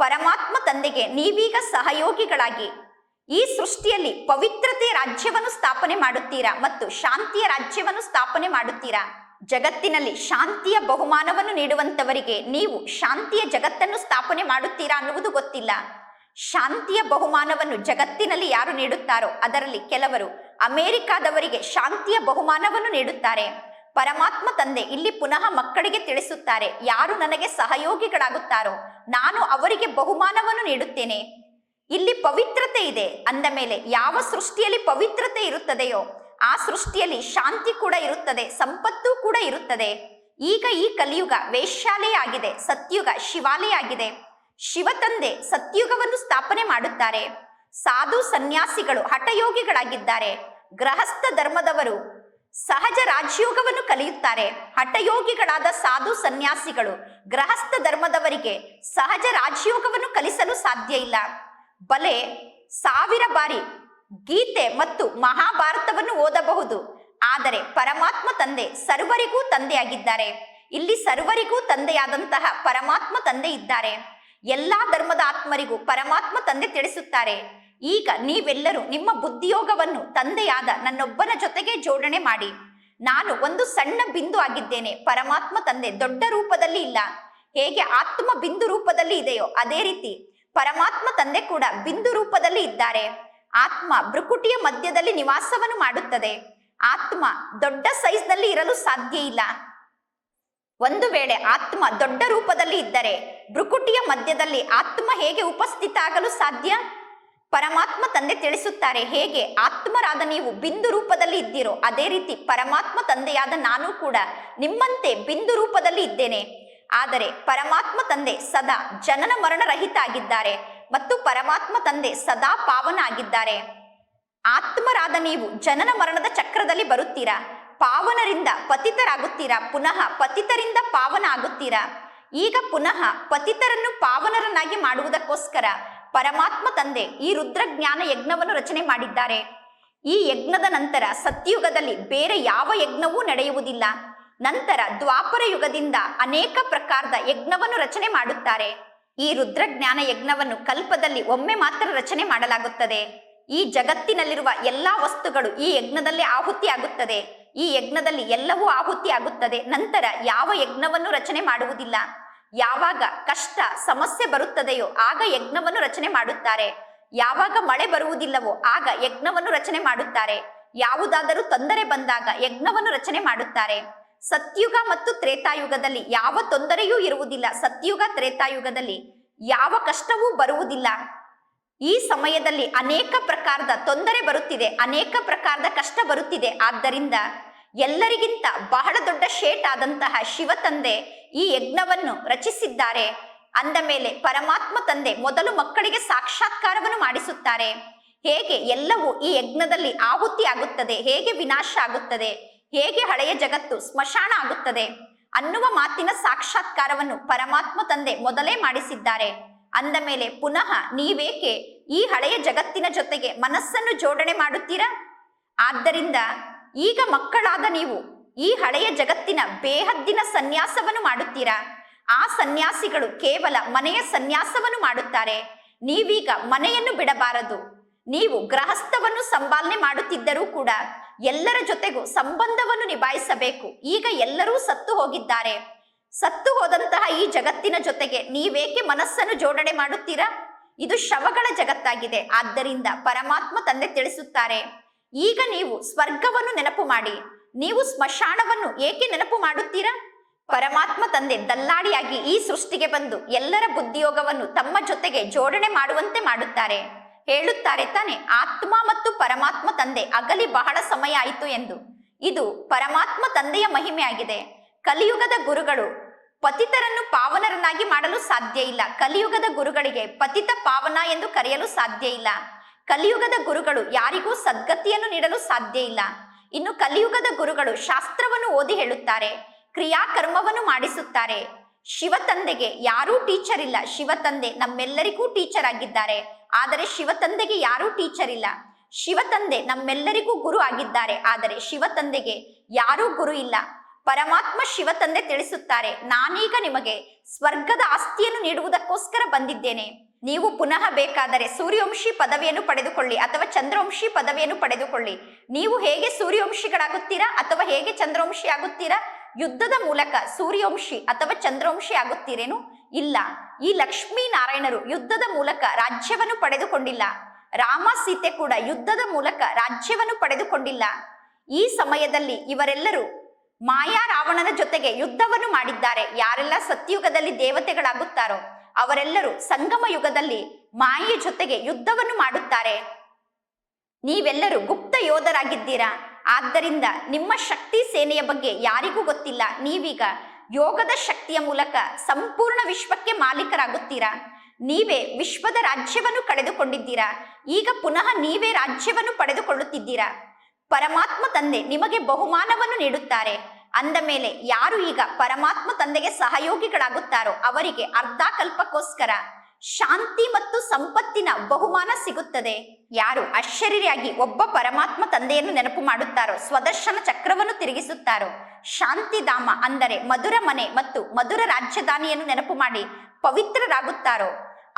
ಪರಮಾತ್ಮ ತಂದೆಗೆ ನೀವೀಗ ಸಹಯೋಗಿಗಳಾಗಿ ಈ ಸೃಷ್ಟಿಯಲ್ಲಿ ಪವಿತ್ರತೆ ರಾಜ್ಯವನ್ನು ಸ್ಥಾಪನೆ ಮಾಡುತ್ತೀರಾ ಮತ್ತು ಶಾಂತಿಯ ರಾಜ್ಯವನ್ನು ಸ್ಥಾಪನೆ ಮಾಡುತ್ತೀರಾ? ಜಗತ್ತಿನಲ್ಲಿ ಶಾಂತಿಯ ಬಹುಮಾನವನ್ನು ನೀಡುವಂತವರಿಗೆ ನೀವು ಶಾಂತಿಯ ಜಗತ್ತನ್ನು ಸ್ಥಾಪನೆ ಮಾಡುತ್ತೀರಾ ಅನ್ನುವುದು ಗೊತ್ತಿಲ್ಲ. ಶಾಂತಿಯ ಬಹುಮಾನವನ್ನು ಜಗತ್ತಿನಲ್ಲಿ ಯಾರು ನೀಡುತ್ತಾರೋ ಅದರಲ್ಲಿ ಕೆಲವರು ಅಮೆರಿಕಾದವರಿಗೆ ಶಾಂತಿಯ ಬಹುಮಾನವನ್ನು ನೀಡುತ್ತಾರೆ. ಪರಮಾತ್ಮ ತಂದೆ ಇಲ್ಲಿ ಪುನಃ ಮಕ್ಕಳಿಗೆ ತಿಳಿಸುತ್ತಾರೆ, ಯಾರು ನನಗೆ ಸಹಯೋಗಿಗಳಾಗುತ್ತಾರೋ, ನಾನು ಅವರಿಗೆ ಬಹುಮಾನವನ್ನು ನೀಡುತ್ತೇನೆ. ಇಲ್ಲಿ ಪವಿತ್ರತೆ ಇದೆ. ಅಂದ ಮೇಲೆ ಯಾವ ಸೃಷ್ಟಿಯಲ್ಲಿ ಪವಿತ್ರತೆ ಇರುತ್ತದೆಯೋ, ಆ ಸೃಷ್ಟಿಯಲ್ಲಿ ಶಾಂತಿ ಕೂಡ ಇರುತ್ತದೆ, ಸಂಪತ್ತು ಕೂಡ ಇರುತ್ತದೆ. ಈಗ ಈ ಕಲಿಯುಗ ವೇಶ್ಯಾಲೆಯಾಗಿದೆ ಸತ್ಯುಗ ಶಿವಾಲೆಯಾಗಿದೆ ಶಿವ ತಂದೆ ಸತ್ಯುಗವನ್ನು ಸ್ಥಾಪನೆ ಮಾಡುತ್ತಾರೆ. ಸಾಧು ಸನ್ಯಾಸಿಗಳು ಹಠಯೋಗಿಗಳಾಗಿದ್ದಾರೆ. ಗೃಹಸ್ಥ ಧರ್ಮದವರು ಸಹಜ ರಾಜ್ಯೋಗವನ್ನು ಕಲಿಯುತ್ತಾರೆ. ಹಠಯೋಗಿಗಳಾದ ಸಾಧು ಸನ್ಯಾಸಿಗಳು ಗೃಹಸ್ಥ ಧರ್ಮದವರಿಗೆ ಸಹಜ ರಾಜಯೋಗವನ್ನು ಕಲಿಸಲು ಸಾಧ್ಯ ಇಲ್ಲ. ಬಲೆ ಸಾವಿರ ಬಾರಿ ಗೀತೆ ಮತ್ತು ಮಹಾಭಾರತವನ್ನು ಓದಬಹುದು. ಆದರೆ ಪರಮಾತ್ಮ ತಂದೆ ಸರ್ವರಿಗೂ ತಂದೆಯಾಗಿದ್ದಾರೆ. ಇಲ್ಲಿ ಸರ್ವರಿಗೂ ತಂದೆಯಾದಂತಹ ಪರಮಾತ್ಮ ತಂದೆ ಇದ್ದಾರೆ. ಎಲ್ಲಾ ಧರ್ಮದ ಆತ್ಮರಿಗೂ ಪರಮಾತ್ಮ ತಂದೆ ತಿಳಿಸುತ್ತಾರೆ. ಈಗ ನೀವೆಲ್ಲರೂ ನಿಮ್ಮ ಬುದ್ಧಿಯೋಗವನ್ನು ತಂದೆಯಾದ ನನ್ನೊಬ್ಬನ ಜೊತೆಗೆ ಜೋಡಣೆ ಮಾಡಿ. ನಾನು ಒಂದು ಸಣ್ಣ ಬಿಂದು ಆಗಿದ್ದೇನೆ. ಪರಮಾತ್ಮ ತಂದೆ ದೊಡ್ಡ ರೂಪದಲ್ಲಿ ಇಲ್ಲ. ಹೇಗೆ ಆತ್ಮ ಬಿಂದು ರೂಪದಲ್ಲಿ ಇದೆಯೋ ಅದೇ ರೀತಿ ಪರಮಾತ್ಮ ತಂದೆ ಕೂಡ ಬಿಂದು ರೂಪದಲ್ಲಿ ಇದ್ದಾರೆ. ಆತ್ಮ ಭ್ರುಕುಟಿಯ ಮಧ್ಯದಲ್ಲಿ ನಿವಾಸವನ್ನು ಮಾಡುತ್ತದೆ. ಆತ್ಮ ದೊಡ್ಡ ಸೈಜ್ನಲ್ಲಿ ಇರಲು ಸಾಧ್ಯ ಇಲ್ಲ. ಒಂದು ವೇಳೆ ಆತ್ಮ ದೊಡ್ಡ ರೂಪದಲ್ಲಿ ಇದ್ದರೆ ಭ್ರುಕುಟಿಯ ಮಧ್ಯದಲ್ಲಿ ಆತ್ಮ ಹೇಗೆ ಉಪಸ್ಥಿತ ಆಗಲು ಸಾಧ್ಯ? ಪರಮಾತ್ಮ ತಂದೆ ತಿಳಿಸುತ್ತಾರೆ, ಹೇಗೆ ಆತ್ಮರಾದ ನೀವು ಬಿಂದು ರೂಪದಲ್ಲಿ ಇದ್ದೀರೋ ಅದೇ ರೀತಿ ಪರಮಾತ್ಮ ತಂದೆಯಾದ ನಾನು ಕೂಡ ನಿಮ್ಮಂತೆ ಬಿಂದು ರೂಪದಲ್ಲಿ ಇದ್ದೇನೆ. ಆದರೆ ಪರಮಾತ್ಮ ತಂದೆ ಸದಾ ಜನನ ಮರಣ ರಹಿತ ಆಗಿದ್ದಾರೆ ಮತ್ತು ಪರಮಾತ್ಮ ತಂದೆ ಸದಾ ಪಾವನ ಆಗಿದ್ದಾರೆ ಆತ್ಮರಾದ ನೀವು ಜನನ ಮರಣದ ಚಕ್ರದಲ್ಲಿ ಬರುತ್ತೀರಾ? ಪಾವನರಿಂದ ಪತಿತರಾಗುತ್ತೀರಾ? ಪುನಃ ಪತಿತರಿಂದ ಪಾವನ ಆಗುತ್ತೀರಾ ಈಗ ಪುನಃ ಪತಿತರನ್ನು ಪಾವನರನ್ನಾಗಿ ಮಾಡುವುದಕ್ಕೋಸ್ಕರ ಪರಮಾತ್ಮ ತಂದೆ ಈ ರುದ್ರಜ್ಞಾನ ಯಜ್ಞವನ್ನು ರಚನೆ ಮಾಡಿದ್ದಾರೆ. ಈ ಯಜ್ಞದ ನಂತರ ಸತ್ಯುಗದಲ್ಲಿ ಬೇರೆ ಯಾವ ಯಜ್ಞವೂ ನಡೆಯುವುದಿಲ್ಲ. ನಂತರ ದ್ವಾಪರ ಯುಗದಿಂದ ಅನೇಕ ಪ್ರಕಾರದ ಯಜ್ಞವನ್ನು ರಚನೆ ಮಾಡುತ್ತಾರೆ. ಈ ರುದ್ರಜ್ಞಾನ ಯಜ್ಞವನ್ನು ಕಲ್ಪದಲ್ಲಿ ಒಮ್ಮೆ ಮಾತ್ರ ರಚನೆ ಮಾಡಲಾಗುತ್ತದೆ. ಈ ಜಗತ್ತಿನಲ್ಲಿರುವ ಎಲ್ಲಾ ವಸ್ತುಗಳು ಈ ಯಜ್ಞದಲ್ಲಿ ಆಹುತಿ ಆಗುತ್ತದೆ ಈ ಯಜ್ಞದಲ್ಲಿ ಎಲ್ಲವೂ ಆಹುತಿ ಆಗುತ್ತದೆ ನಂತರ ಯಾವ ಯಜ್ಞವನ್ನು ರಚನೆ ಮಾಡುವುದಿಲ್ಲ. ಯಾವಾಗ ಕಷ್ಟ, ಸಮಸ್ಯೆ ಬರುತ್ತದೆಯೋ ಆಗ ಯಜ್ಞವನ್ನು ರಚನೆ ಮಾಡುತ್ತಾರೆ. ಯಾವಾಗ ಮಳೆ ಬರುವುದಿಲ್ಲವೋ ಆಗ ಯಜ್ಞವನ್ನು ರಚನೆ ಮಾಡುತ್ತಾರೆ. ಯಾವುದಾದರೂ ತೊಂದರೆ ಬಂದಾಗ ಯಜ್ಞವನ್ನು ರಚನೆ ಮಾಡುತ್ತಾರೆ. ಸತ್ಯುಗ ಮತ್ತು ತ್ರೇತಾಯುಗದಲ್ಲಿ ಯಾವ ತೊಂದರೆಯೂ ಇರುವುದಿಲ್ಲ. ಸತ್ಯುಗ, ತ್ರೇತಾಯುಗದಲ್ಲಿ ಯಾವ ಕಷ್ಟವೂ ಬರುವುದಿಲ್ಲ. ಈ ಸಮಯದಲ್ಲಿ ಅನೇಕ ಪ್ರಕಾರದ ತೊಂದರೆ ಬರುತ್ತಿದೆ. ಅನೇಕ ಪ್ರಕಾರದ ಕಷ್ಟ ಬರುತ್ತಿದೆ. ಆದ್ದರಿಂದ ಎಲ್ಲರಿಗಿಂತ ಬಹಳ ದೊಡ್ಡ ಶೇಟ್ ಆದಂತಹ ಶಿವ ತಂದೆ ಈ ಯಜ್ಞವನ್ನು ರಚಿಸಿದ್ದಾರೆ. ಅಂದ ಮೇಲೆ ಪರಮಾತ್ಮ ತಂದೆ ಮೊದಲು ಮಕ್ಕಳಿಗೆ ಸಾಕ್ಷಾತ್ಕಾರವನ್ನು ಮಾಡಿಸುತ್ತಾರೆ. ಹೇಗೆ ಎಲ್ಲವೂ ಈ ಯಜ್ಞದಲ್ಲಿ ಆಹುತಿ ಆಗುತ್ತದೆ ಹೇಗೆ ವಿನಾಶ ಆಗುತ್ತದೆ ಹೇಗೆ ಹಳೆಯ ಜಗತ್ತು ಸ್ಮಶಾನ ಆಗುತ್ತದೆ ಅನ್ನುವ ಮಾತಿನ ಸಾಕ್ಷಾತ್ಕಾರವನ್ನು ಪರಮಾತ್ಮ ತಂದೆ ಮೊದಲೇ ಮಾಡಿಸಿದ್ದಾರೆ. ಅಂದ ಮೇಲೆ ಪುನಃ ನೀವೇಕೆ ಈ ಹಳೆಯ ಜಗತ್ತಿನ ಜೊತೆಗೆ ಮನಸ್ಸನ್ನು ಜೋಡಣೆ ಮಾಡುತ್ತೀರಾ? ಆದ್ದರಿಂದ ಈಗ ಮಕ್ಕಳಾದ ನೀವು ಈ ಹಳೆಯ ಜಗತ್ತಿನ ಬೇಹದ್ದಿನ ಸನ್ಯಾಸವನ್ನು ಮಾಡುತ್ತೀರಾ? ಆ ಸನ್ಯಾಸಿಗಳು ಕೇವಲ ಮನೆಯ ಸನ್ಯಾಸವನ್ನು ಮಾಡುತ್ತಾರೆ. ನೀವೀಗ ಮನೆಯನ್ನು ಬಿಡಬಾರದು. ನೀವು ಗೃಹಸ್ಥವನ್ನು ಸಂಪಾಲನೆ ಮಾಡುತ್ತಿದ್ದರೂ ಕೂಡ ಎಲ್ಲರ ಜೊತೆಗೂ ಸಂಬಂಧವನ್ನು ನಿಭಾಯಿಸಬೇಕು. ಈಗ ಎಲ್ಲರೂ ಸತ್ತು ಹೋಗಿದ್ದಾರೆ. ಸತ್ತು ಹೋದಂತಹ ಈ ಜಗತ್ತಿನ ಜೊತೆಗೆ ನೀವೇಕೆ ಮನಸ್ಸನ್ನು ಜೋಡಣೆ ಮಾಡುತ್ತೀರಾ? ಇದು ಶವಗಳ ಜಗತ್ತಾಗಿದೆ. ಆದ್ದರಿಂದ ಪರಮಾತ್ಮ ತಂದೆ ತಿಳಿಸುತ್ತಾರೆ, ಈಗ ನೀವು ಸ್ವರ್ಗವನ್ನು ನೆನಪು ಮಾಡಿ. ನೀವು ಸ್ಮಶಾನವನ್ನು ಏಕೆ ನೆನಪು ಮಾಡುತ್ತೀರಾ? ಪರಮಾತ್ಮ ತಂದೆ ದಲ್ಲಾಳಿಯಾಗಿ ಈ ಸೃಷ್ಟಿಗೆ ಬಂದು ಎಲ್ಲರ ಬುದ್ಧಿಯೋಗವನ್ನು ತಮ್ಮ ಜೊತೆಗೆ ಜೋಡಣೆ ಮಾಡುವಂತೆ ಮಾಡುತ್ತಾರೆ. ಹೇಳುತ್ತಾರೆ ತಾನೆ, ಆತ್ಮ ಮತ್ತು ಪರಮಾತ್ಮ ತಂದೆ, ಅಗಲಿ ಬಹಳ ಸಮಯ ಆಯಿತು ಎಂದು. ಇದು ಪರಮಾತ್ಮ ತಂದೆಯ ಮಹಿಮೆಯಾಗಿದೆ. ಕಲಿಯುಗದ ಗುರುಗಳು ಪತಿತರನ್ನು ಪಾವನರನ್ನಾಗಿ ಮಾಡಲು ಸಾಧ್ಯ ಇಲ್ಲ. ಕಲಿಯುಗದ ಗುರುಗಳಿಗೆ ಪತಿತ ಪಾವನ ಎಂದು ಕರೆಯಲು ಸಾಧ್ಯ ಇಲ್ಲ. ಕಲಿಯುಗದ ಗುರುಗಳು ಯಾರಿಗೂ ಸದ್ಗತಿಯನ್ನು ನೀಡಲು ಸಾಧ್ಯ ಇಲ್ಲ. ಇನ್ನು ಕಲಿಯುಗದ ಗುರುಗಳು ಶಾಸ್ತ್ರವನ್ನು ಓದಿ ಹೇಳುತ್ತಾರೆ, ಕ್ರಿಯಾಕರ್ಮವನ್ನು ಮಾಡಿಸುತ್ತಾರೆ. ಶಿವ ತಂದೆಗೆ ಯಾರೂ ಟೀಚರ್ ಇಲ್ಲ. ಶಿವ ತಂದೆ ನಮ್ಮೆಲ್ಲರಿಗೂ ಟೀಚರ್ ಆಗಿದ್ದಾರೆ. ಆದರೆ ಶಿವ ತಂದೆಗೆ ಯಾರೂ ಟೀಚರ್ ಇಲ್ಲ. ಶಿವ ತಂದೆ ನಮ್ಮೆಲ್ಲರಿಗೂ ಗುರು ಆಗಿದ್ದಾರೆ. ಆದರೆ ಶಿವ ತಂದೆಗೆ ಯಾರೂ ಗುರು ಇಲ್ಲ. ಪರಮಾತ್ಮ ಶಿವ ತಂದೆ ತಿಳಿಸುತ್ತಾರೆ. ನಾನೀಗ ನಿಮಗೆ ಸ್ವರ್ಗದ ಆಸ್ತಿಯನ್ನು ನೀಡುವುದಕ್ಕೋಸ್ಕರ ಬಂದಿದ್ದೇನೆ. ನೀವು ಪುನಃ ಬೇಕಾದರೆ ಸೂರ್ಯವಂಶಿ ಪದವಿಯನ್ನು ಪಡೆದುಕೊಳ್ಳಿ ಅಥವಾ ಚಂದ್ರವಂಶಿ ಪದವಿಯನ್ನು ಪಡೆದುಕೊಳ್ಳಿ. ನೀವು ಹೇಗೆ ಸೂರ್ಯವಂಶಿಗಳಾಗುತ್ತೀರಾ ಅಥವಾ ಹೇಗೆ ಚಂದ್ರವಂಶಿ ಆಗುತ್ತೀರಾ ಯುದ್ಧದ ಮೂಲಕ ಸೂರ್ಯವಂಶಿ ಅಥವಾ ಚಂದ್ರವಂಶಿ ಆಗುತ್ತೀರೇನು ಇಲ್ಲ. ಈ ಲಕ್ಷ್ಮೀನಾರಾಯಣರು ಯುದ್ಧದ ಮೂಲಕ ರಾಜ್ಯವನ್ನು ಪಡೆದುಕೊಂಡಿಲ್ಲ. ರಾಮ ಸೀತೆ ಕೂಡ ಯುದ್ಧದ ಮೂಲಕ ರಾಜ್ಯವನ್ನು ಪಡೆದುಕೊಂಡಿಲ್ಲ. ಈ ಸಮಯದಲ್ಲಿ ಇವರೆಲ್ಲರೂ ಮಾಯಾ ರಾವಣನ ಜೊತೆಗೆ ಯುದ್ಧವನ್ನು ಮಾಡಿದ್ದಾರೆ. ಯಾರೆಲ್ಲ ಸತ್ಯುಗದಲ್ಲಿ ದೇವತೆಗಳಾಗುತ್ತಾರೋ ಅವರೆಲ್ಲರೂ ಸಂಗಮ ಯುಗದಲ್ಲಿ ಮಾಯೆಯ ಜೊತೆಗೆ ಯುದ್ಧವನ್ನು ಮಾಡುತ್ತಾರೆ. ನೀವೆಲ್ಲರೂ ಗುಪ್ತ ಯೋಧರಾಗಿದ್ದೀರಾ? ಆದ್ದರಿಂದ ನಿಮ್ಮ ಶಕ್ತಿ ಸೇನೆಯ ಬಗ್ಗೆ ಯಾರಿಗೂ ಗೊತ್ತಿಲ್ಲ. ನೀವೀಗ ಯೋಗದ ಶಕ್ತಿಯ ಮೂಲಕ ಸಂಪೂರ್ಣ ವಿಶ್ವಕ್ಕೆ ಮಾಲೀಕರಾಗುತ್ತೀರಾ? ನೀವೇ ವಿಶ್ವದ ರಾಜ್ಯವನ್ನು ಕಳೆದುಕೊಂಡಿದ್ದೀರಾ? ಈಗ ಪುನಃ ನೀವೇ ರಾಜ್ಯವನ್ನು ಪಡೆದುಕೊಳ್ಳುತ್ತಿದ್ದೀರಾ? ಪರಮಾತ್ಮ ತಂದೆ ನಿಮಗೆ ಬಹುಮಾನವನ್ನು ನೀಡುತ್ತಾರೆ. ಅಂದ ಮೇಲೆ ಯಾರು ಈಗ ಪರಮಾತ್ಮ ತಂದೆಗೆ ಸಹಯೋಗಿಗಳಾಗುತ್ತಾರೋ ಅವರಿಗೆ ಅರ್ಧ ಕಲ್ಪಕ್ಕೋಸ್ಕರ ಶಾಂತಿ ಮತ್ತು ಸಂಪತ್ತಿನ ಬಹುಮಾನ ಸಿಗುತ್ತದೆ. ಯಾರು ಅಶರೀರಿಯಾಗಿ ಒಬ್ಬ ಪರಮಾತ್ಮ ತಂದೆಯನ್ನು ನೆನಪು ಮಾಡುತ್ತಾರೋ, ಸ್ವದರ್ಶನ ಚಕ್ರವನ್ನು ತಿರುಗಿಸುತ್ತಾರೋ? ಶಾಂತಿಧಾಮ ಅಂದರೆ ಮಧುರ ಮನೆ ಮತ್ತು ಮಧುರ ರಾಜಧಾನಿಯನ್ನು ನೆನಪು ಮಾಡಿ ಪವಿತ್ರರಾಗುತ್ತಾರೋ?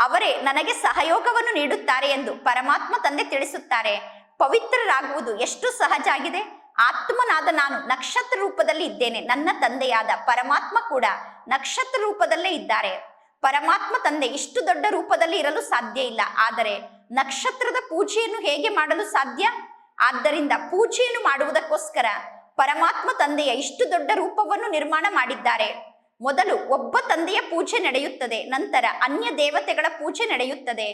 ಅವರೇ ನನಗೆ ಸಹಯೋಗವನ್ನು ನೀಡುತ್ತಾರೆ ಎಂದು ಪರಮಾತ್ಮ ತಂದೆ ತಿಳಿಸುತ್ತಾರೆ. ಪವಿತ್ರರಾಗುವುದು ಎಷ್ಟು ಸಹಜ ಆಗಿದೆ? ಆತ್ಮನಾದ ನಾನು ನಕ್ಷತ್ರ ರೂಪದಲ್ಲಿ ಇದ್ದೇನೆ, ನನ್ನ ತಂದೆಯಾದ ಪರಮಾತ್ಮ ಕೂಡ ನಕ್ಷತ್ರ ರೂಪದಲ್ಲೇ ಇದ್ದಾರೆ. ಪರಮಾತ್ಮ ತಂದೆ ಇಷ್ಟು ದೊಡ್ಡ ರೂಪದಲ್ಲಿ ಇರಲು ಸಾಧ್ಯ ಇಲ್ಲ, ಆದರೆ ನಕ್ಷತ್ರದ ಪೂಜೆಯನ್ನು ಹೇಗೆ ಮಾಡಲು ಸಾಧ್ಯ? ಆದ್ದರಿಂದ ಪೂಜೆಯನ್ನು ಮಾಡುವುದಕ್ಕೋಸ್ಕರ ಪರಮಾತ್ಮ ತಂದೆಯ ಇಷ್ಟು ದೊಡ್ಡ ರೂಪವನ್ನು ನಿರ್ಮಾಣ ಮಾಡಿದ್ದಾರೆ. ಮೊದಲು ಒಬ್ಬ ತಂದೆಯ ಪೂಜೆ ನಡೆಯುತ್ತದೆ, ನಂತರ ಅನ್ಯ ದೇವತೆಗಳ ಪೂಜೆ ನಡೆಯುತ್ತದೆ.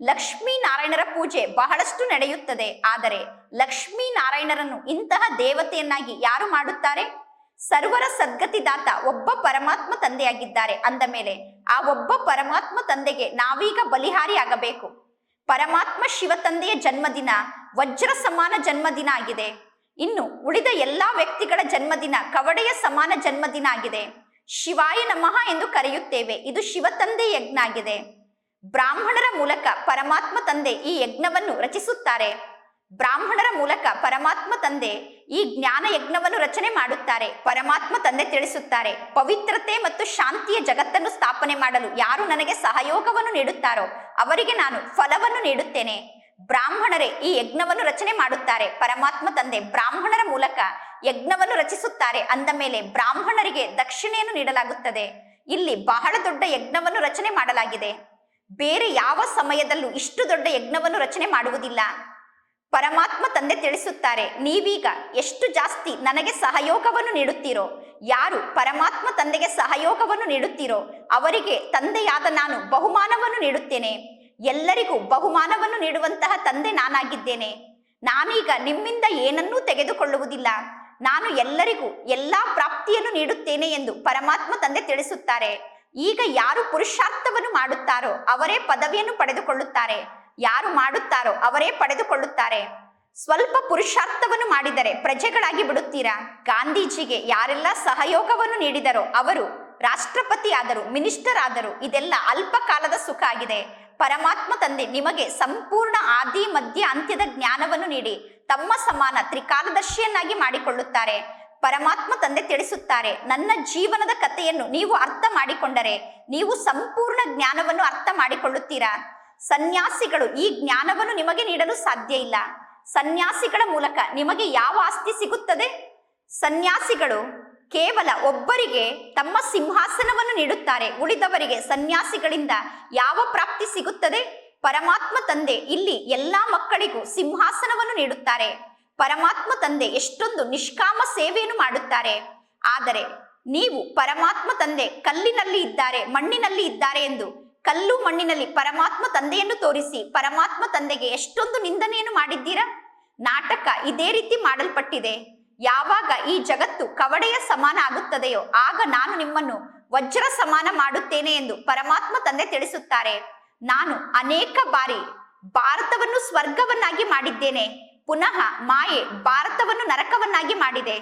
ಲಕ್ಷ್ಮೀ ನಾರಾಯಣರ ಪೂಜೆ ಬಹಳಷ್ಟು ನಡೆಯುತ್ತದೆ, ಆದರೆ ಲಕ್ಷ್ಮೀ ನಾರಾಯಣರನ್ನು ಇಂತಹ ದೇವತೆಯನ್ನಾಗಿ ಯಾರು ಮಾಡುತ್ತಾರೆ? ಸರ್ವರ ಸದ್ಗತಿದಾತ ಒಬ್ಬ ಪರಮಾತ್ಮ ತಂದೆಯಾಗಿದ್ದಾರೆ, ಅಂದ ಮೇಲೆ ಆ ಒಬ್ಬ ಪರಮಾತ್ಮ ತಂದೆಗೆ ನಾವೀಗ ಬಲಿಹಾರಿ ಆಗಬೇಕು ಪರಮಾತ್ಮ ಶಿವ ತಂದೆಯ ಜನ್ಮದಿನ, ವಜ್ರ ಸಮಾನ ಜನ್ಮದಿನ ಆಗಿದೆ. ಇನ್ನು ಉಳಿದ ಎಲ್ಲಾ ವ್ಯಕ್ತಿಗಳ ಜನ್ಮದಿನ ಕವಡೆಯ ಸಮಾನ ಜನ್ಮದಿನ ಆಗಿದೆ. ಶಿವಾಯ ನಮಃ ಎಂದು ಕರೆಯುತ್ತೇವೆ. ಇದು ಶಿವ ತಂದೆ ಯಜ್ಞ ಆಗಿದೆ. ಬ್ರಾಹ್ಮಣರ ಮೂಲಕ ಪರಮಾತ್ಮ ತಂದೆ ಈ ಯಜ್ಞವನ್ನು ರಚಿಸುತ್ತಾರೆ. ಬ್ರಾಹ್ಮಣರ ಮೂಲಕ ಪರಮಾತ್ಮ ತಂದೆ ಈ ಜ್ಞಾನ ಯಜ್ಞವನ್ನು ರಚನೆ ಮಾಡುತ್ತಾರೆ. ಪರಮಾತ್ಮ ತಂದೆ ತಿಳಿಸುತ್ತಾರೆ. ಪವಿತ್ರತೆ ಮತ್ತು ಶಾಂತಿಯ ಜಗತ್ತನ್ನು ಸ್ಥಾಪನೆ ಮಾಡಲು ಯಾರು ನನಗೆ ಸಹಯೋಗವನ್ನು ನೀಡುತ್ತಾರೋ ಅವರಿಗೆ ನಾನು ಫಲವನ್ನು ನೀಡುತ್ತೇನೆ. ಬ್ರಾಹ್ಮಣರೇ, ಈ ಯಜ್ಞವನ್ನು ರಚನೆ ಮಾಡುತ್ತಾರೆ. ಪರಮಾತ್ಮ ತಂದೆ ಬ್ರಾಹ್ಮಣರ ಮೂಲಕ ಯಜ್ಞವನ್ನು ರಚಿಸುತ್ತಾರೆ. ಅಂದ ಮೇಲೆ ಬ್ರಾಹ್ಮಣರಿಗೆ ದಕ್ಷಿಣೆಯನ್ನು ನೀಡಲಾಗುತ್ತದೆ. ಇಲ್ಲಿ ಬಹಳ ದೊಡ್ಡ ಯಜ್ಞವನ್ನು ರಚನೆ ಮಾಡಲಾಗಿದೆ. ಬೇರೆ ಯಾವ ಸಮಯದಲ್ಲೂ ಇಷ್ಟು ದೊಡ್ಡ ಯಜ್ಞವನ್ನು ರಚನೆ ಮಾಡುವುದಿಲ್ಲ. ಪರಮಾತ್ಮ ತಂದೆ ತಿಳಿಸುತ್ತಾರೆ, ನೀವೀಗ ಎಷ್ಟು ಜಾಸ್ತಿ ನನಗೆ ಸಹಯೋಗವನ್ನು ನೀಡುತ್ತೀರೋ, ಯಾರು ಪರಮಾತ್ಮ ತಂದೆಗೆ ಸಹಯೋಗವನ್ನು ನೀಡುತ್ತೀರೋ, ಅವರಿಗೆ ತಂದೆಯಾದ ನಾನು ಬಹುಮಾನವನ್ನು ನೀಡುತ್ತೇನೆ. ಎಲ್ಲರಿಗೂ ಬಹುಮಾನವನ್ನು ನೀಡುವಂತಹ ತಂದೆ ನಾನಾಗಿದ್ದೇನೆ. ನಾನೀಗ ನಿಮ್ಮಿಂದ ಏನನ್ನೂ ತೆಗೆದುಕೊಳ್ಳುವುದಿಲ್ಲ. ನಾನು ಎಲ್ಲರಿಗೂ ಎಲ್ಲಾ ಪ್ರಾಪ್ತಿಯನ್ನು ನೀಡುತ್ತೇನೆ ಎಂದು ಪರಮಾತ್ಮ ತಂದೆ ತಿಳಿಸುತ್ತಾರೆ. ಈಗ ಯಾರು ಪುರುಷಾರ್ಥವನ್ನು ಮಾಡುತ್ತಾರೋ, ಅವರೇ ಪದವಿಯನ್ನು ಪಡೆದುಕೊಳ್ಳುತ್ತಾರೆ. ಯಾರು ಮಾಡುತ್ತಾರೋ ಅವರೇ ಪಡೆದುಕೊಳ್ಳುತ್ತಾರೆ. ಸ್ವಲ್ಪ ಪುರುಷಾರ್ಥವನ್ನು ಮಾಡಿದರೆ ಪ್ರಜೆಗಳಾಗಿ ಬಿಡುತ್ತೀರಾ? ಗಾಂಧೀಜಿಗೆ ಯಾರೆಲ್ಲ ಸಹಯೋಗವನ್ನು ನೀಡಿದರೋ ಅವರು ರಾಷ್ಟ್ರಪತಿ ಆದರು ಮಿನಿಸ್ಟರ್ ಆದರು ಇದೆಲ್ಲ ಅಲ್ಪ ಕಾಲದ ಸುಖ ಆಗಿದೆ. ಪರಮಾತ್ಮ ತಂದೆ, ನಿಮಗೆ ಸಂಪೂರ್ಣ ಆದಿ, ಮಧ್ಯ, ಅಂತ್ಯದ ಜ್ಞಾನವನ್ನು ನೀಡಿ ತಮ್ಮ ಸಮಾನ ತ್ರಿಕಾಲದರ್ಶಿಯನ್ನಾಗಿ ಮಾಡಿಕೊಳ್ಳುತ್ತಾರೆ. ಪರಮಾತ್ಮ ತಂದೆ ತಿಳಿಸುತ್ತಾರೆ, ನನ್ನ ಜೀವನದ ಕಥೆಯನ್ನು ನೀವು ಅರ್ಥ ಮಾಡಿಕೊಂಡರೆ ನೀವು ಸಂಪೂರ್ಣ ಜ್ಞಾನವನ್ನು ಅರ್ಥ ಮಾಡಿಕೊಳ್ಳುತ್ತೀರಾ? ಸನ್ಯಾಸಿಗಳು, ಈ ಜ್ಞಾನವನ್ನು ನಿಮಗೆ ನೀಡಲು ಸಾಧ್ಯ ಇಲ್ಲ. ಸನ್ಯಾಸಿಗಳ ಮೂಲಕ ನಿಮಗೆ ಯಾವ ಆಸ್ತಿ ಸಿಗುತ್ತದೆ? ಸನ್ಯಾಸಿಗಳು ಕೇವಲ ಒಬ್ಬರಿಗೆ ತಮ್ಮ ಸಿಂಹಾಸನವನ್ನು ನೀಡುತ್ತಾರೆ. ಉಳಿದವರಿಗೆ ಸನ್ಯಾಸಿಗಳಿಂದ ಯಾವ ಪ್ರಾಪ್ತಿ ಸಿಗುತ್ತದೆ? ಪರಮಾತ್ಮ ತಂದೆ ಇಲ್ಲಿ ಎಲ್ಲಾ ಮಕ್ಕಳಿಗೂ ಸಿಂಹಾಸನವನ್ನು ನೀಡುತ್ತಾರೆ. ಪರಮಾತ್ಮ ತಂದೆ ಎಷ್ಟೊಂದು ನಿಷ್ಕಾಮ ಸೇವೆಯನ್ನು ಮಾಡುತ್ತಾರೆ. ಆದರೆ ನೀವು ಪರಮಾತ್ಮ ತಂದೆ ಕಲ್ಲಿನಲ್ಲಿ ಇದ್ದಾರೆ, ಮಣ್ಣಿನಲ್ಲಿ ಇದ್ದಾರೆ ಎಂದು ಕಲ್ಲು ಮಣ್ಣಿನಲ್ಲಿ ಪರಮಾತ್ಮ ತಂದೆಯನ್ನು ತೋರಿಸಿ, ಪರಮಾತ್ಮ ತಂದೆಗೆ ಎಷ್ಟೊಂದು ನಿಂದನೆಯನ್ನು ಮಾಡಿದ್ದೀರಾ? ನಾಟಕ ಇದೇ ರೀತಿ ಮಾಡಲ್ಪಟ್ಟಿದೆ. ಯಾವಾಗ ಈ ಜಗತ್ತು ಕವಡೆಯ ಸಮಾನ ಆಗುತ್ತದೆಯೋ, ಆಗ ನಾನು ನಿಮ್ಮನ್ನು ವಜ್ರ ಸಮಾನ ಮಾಡುತ್ತೇನೆ ಎಂದು ಪರಮಾತ್ಮ ತಂದೆ ತಿಳಿಸುತ್ತಾರೆ. ನಾನು ಅನೇಕ ಬಾರಿ ಭಾರತವನ್ನು ಸ್ವರ್ಗವನ್ನಾಗಿ ಮಾಡಿದ್ದೇನೆ. ಪುನಃ ಮಾಯೆ ಭಾರತವನ್ನು ನರಕವನ್ನಾಗಿ ಮಾಡಿದೆ.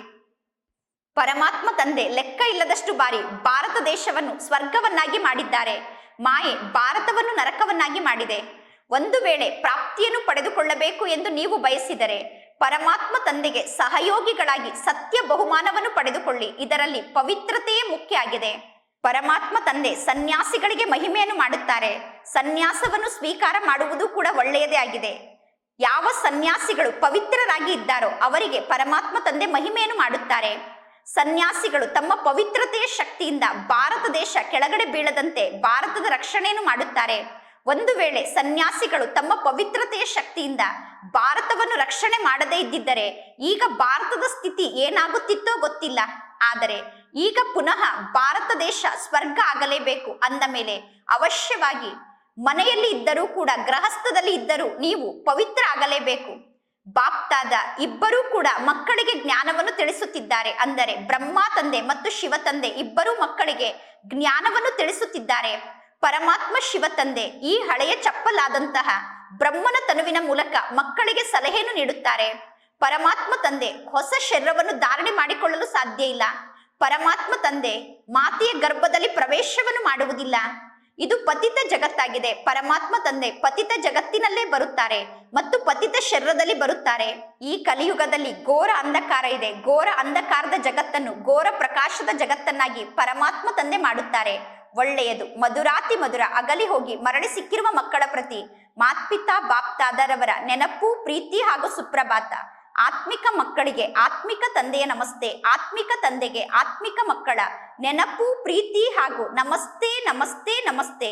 ಪರಮಾತ್ಮ ತಂದೆ ಲೆಕ್ಕ ಇಲ್ಲದಷ್ಟು ಬಾರಿ ಭಾರತ ದೇಶವನ್ನು ಸ್ವರ್ಗವನ್ನಾಗಿ ಮಾಡಿದ್ದಾರೆ. ಮಾಯೆ ಭಾರತವನ್ನು ನರಕವನ್ನಾಗಿ ಮಾಡಿದೆ. ಒಂದು ವೇಳೆ ಪ್ರಾಪ್ತಿಯನ್ನು ಪಡೆದುಕೊಳ್ಳಬೇಕು ಎಂದು ನೀವು ಬಯಸಿದರೆ ಪರಮಾತ್ಮ ತಂದೆಗೆ ಸಹಯೋಗಿಗಳಾಗಿ ಸತ್ಯ ಬಹುಮಾನವನ್ನು ಪಡೆದುಕೊಳ್ಳಿ. ಇದರಲ್ಲಿ ಪವಿತ್ರತೆಯೇ ಮುಖ್ಯ ಆಗಿದೆ. ಪರಮಾತ್ಮ ತಂದೆ ಸನ್ಯಾಸಿಗಳಿಗೆ ಮಹಿಮೆಯನ್ನು ಮಾಡುತ್ತಾರೆ. ಸನ್ಯಾಸವನ್ನು ಸ್ವೀಕಾರ ಮಾಡುವುದು ಕೂಡ ಒಳ್ಳೆಯದೇ ಆಗಿದೆ. ಯಾವ ಸನ್ಯಾಸಿಗಳು ಪವಿತ್ರರಾಗಿ ಇದ್ದಾರೋ ಅವರಿಗೆ ಪರಮಾತ್ಮ ತಂದೆ ಮಹಿಮೆಯನ್ನು ಮಾಡುತ್ತಾರೆ. ಸನ್ಯಾಸಿಗಳು ತಮ್ಮ ಪವಿತ್ರತೆಯ ಶಕ್ತಿಯಿಂದ ಭಾರತ ದೇಶ ಕೆಳಗಡೆ ಬೀಳದಂತೆ ಭಾರತದ ರಕ್ಷಣೆಯನ್ನು ಮಾಡುತ್ತಾರೆ. ಒಂದು ವೇಳೆ ಸನ್ಯಾಸಿಗಳು ತಮ್ಮ ಪವಿತ್ರತೆಯ ಶಕ್ತಿಯಿಂದ ಭಾರತವನ್ನು ರಕ್ಷಣೆ ಮಾಡದೇ ಇದ್ದಿದ್ದರೆ ಈಗ ಭಾರತದ ಸ್ಥಿತಿ ಏನಾಗುತ್ತಿತ್ತೋ ಗೊತ್ತಿಲ್ಲ. ಆದರೆ ಈಗ ಪುನಃ ಭಾರತ ದೇಶ ಸ್ವರ್ಗ ಆಗಲೇಬೇಕು ಅಂದ ಮೇಲೆ ಅವಶ್ಯವಾಗಿ ಮನೆಯಲ್ಲಿ ಇದ್ದರೂ ಕೂಡ ಗೃಹಸ್ಥದಲ್ಲಿ ಇದ್ದರೂ ನೀವು ಪವಿತ್ರ ಆಗಲೇಬೇಕು. ಬಾಪ್ತಾದ ಇಬ್ಬರೂ ಕೂಡ ಮಕ್ಕಳಿಗೆ ಜ್ಞಾನವನ್ನು ತಿಳಿಸುತ್ತಿದ್ದಾರೆ. ಅಂದರೆ ಬ್ರಹ್ಮ ತಂದೆ ಮತ್ತು ಶಿವ ತಂದೆ ಇಬ್ಬರೂ ಮಕ್ಕಳಿಗೆ ಜ್ಞಾನವನ್ನು ತಿಳಿಸುತ್ತಿದ್ದಾರೆ. ಪರಮಾತ್ಮ ಶಿವ ತಂದೆ ಈ ಹಳೆಯ ಚಪ್ಪಲಾದಂತಹ ಬ್ರಹ್ಮನ ತನುವಿನ ಮೂಲಕ ಮಕ್ಕಳಿಗೆ ಸಲಹೆಯನ್ನು ನೀಡುತ್ತಾರೆ. ಪರಮಾತ್ಮ ತಂದೆ ಹೊಸ ಶರೀರವನ್ನು ಧಾರಣೆ ಮಾಡಿಕೊಳ್ಳಲು ಸಾಧ್ಯ ಇಲ್ಲ. ಪರಮಾತ್ಮ ತಂದೆ ಮಾತೆಯ ಗರ್ಭದಲ್ಲಿ ಪ್ರವೇಶವನ್ನು ಮಾಡುವುದಿಲ್ಲ. ಇದು ಪತಿತ ಜಗತ್ತಾಗಿದೆ. ಪರಮಾತ್ಮ ತಂದೆ ಪತಿತ ಜಗತ್ತಿನಲ್ಲೇ ಬರುತ್ತಾರೆ ಮತ್ತು ಪತಿತ ಶರೀರದಲ್ಲಿ ಬರುತ್ತಾರೆ. ಈ ಕಲಿಯುಗದಲ್ಲಿ ಘೋರ ಅಂಧಕಾರ ಇದೆ. ಘೋರ ಅಂಧಕಾರದ ಜಗತ್ತನ್ನು, ಘೋರ ಪ್ರಕಾಶದ ಜಗತ್ತನ್ನಾಗಿ ಪರಮಾತ್ಮ ತಂದೆ ಮಾಡುತ್ತಾರೆ. ಒಳ್ಳೆಯದು, ಮಧುರಾತಿ ಮಧುರ, ಅಗಲಿ ಹೋಗಿ ಮರಳಿ ಸಿಕ್ಕಿರುವ ಮಕ್ಕಳ ಪ್ರತಿ. ಮಾತ್ಪಿತಾ ಬಾಪ್ತಾದರವರ ನೆನಪು, ಪ್ರೀತಿ ಹಾಗೂ ಸುಪ್ರಭಾತ. ಆತ್ಮಿಕ ಮಕ್ಕಳಿಗೆ ಆತ್ಮಿಕ ತಂದೆಯ ನಮಸ್ತೆ, ಆತ್ಮಿಕ ತಂದೆಗೆ ಆತ್ಮಿಕ ಮಕ್ಕಳ ನೆನಪು, ಪ್ರೀತಿ ಹಾಗೂ ನಮಸ್ತೆ ನಮಸ್ತೆ ನಮಸ್ತೆ.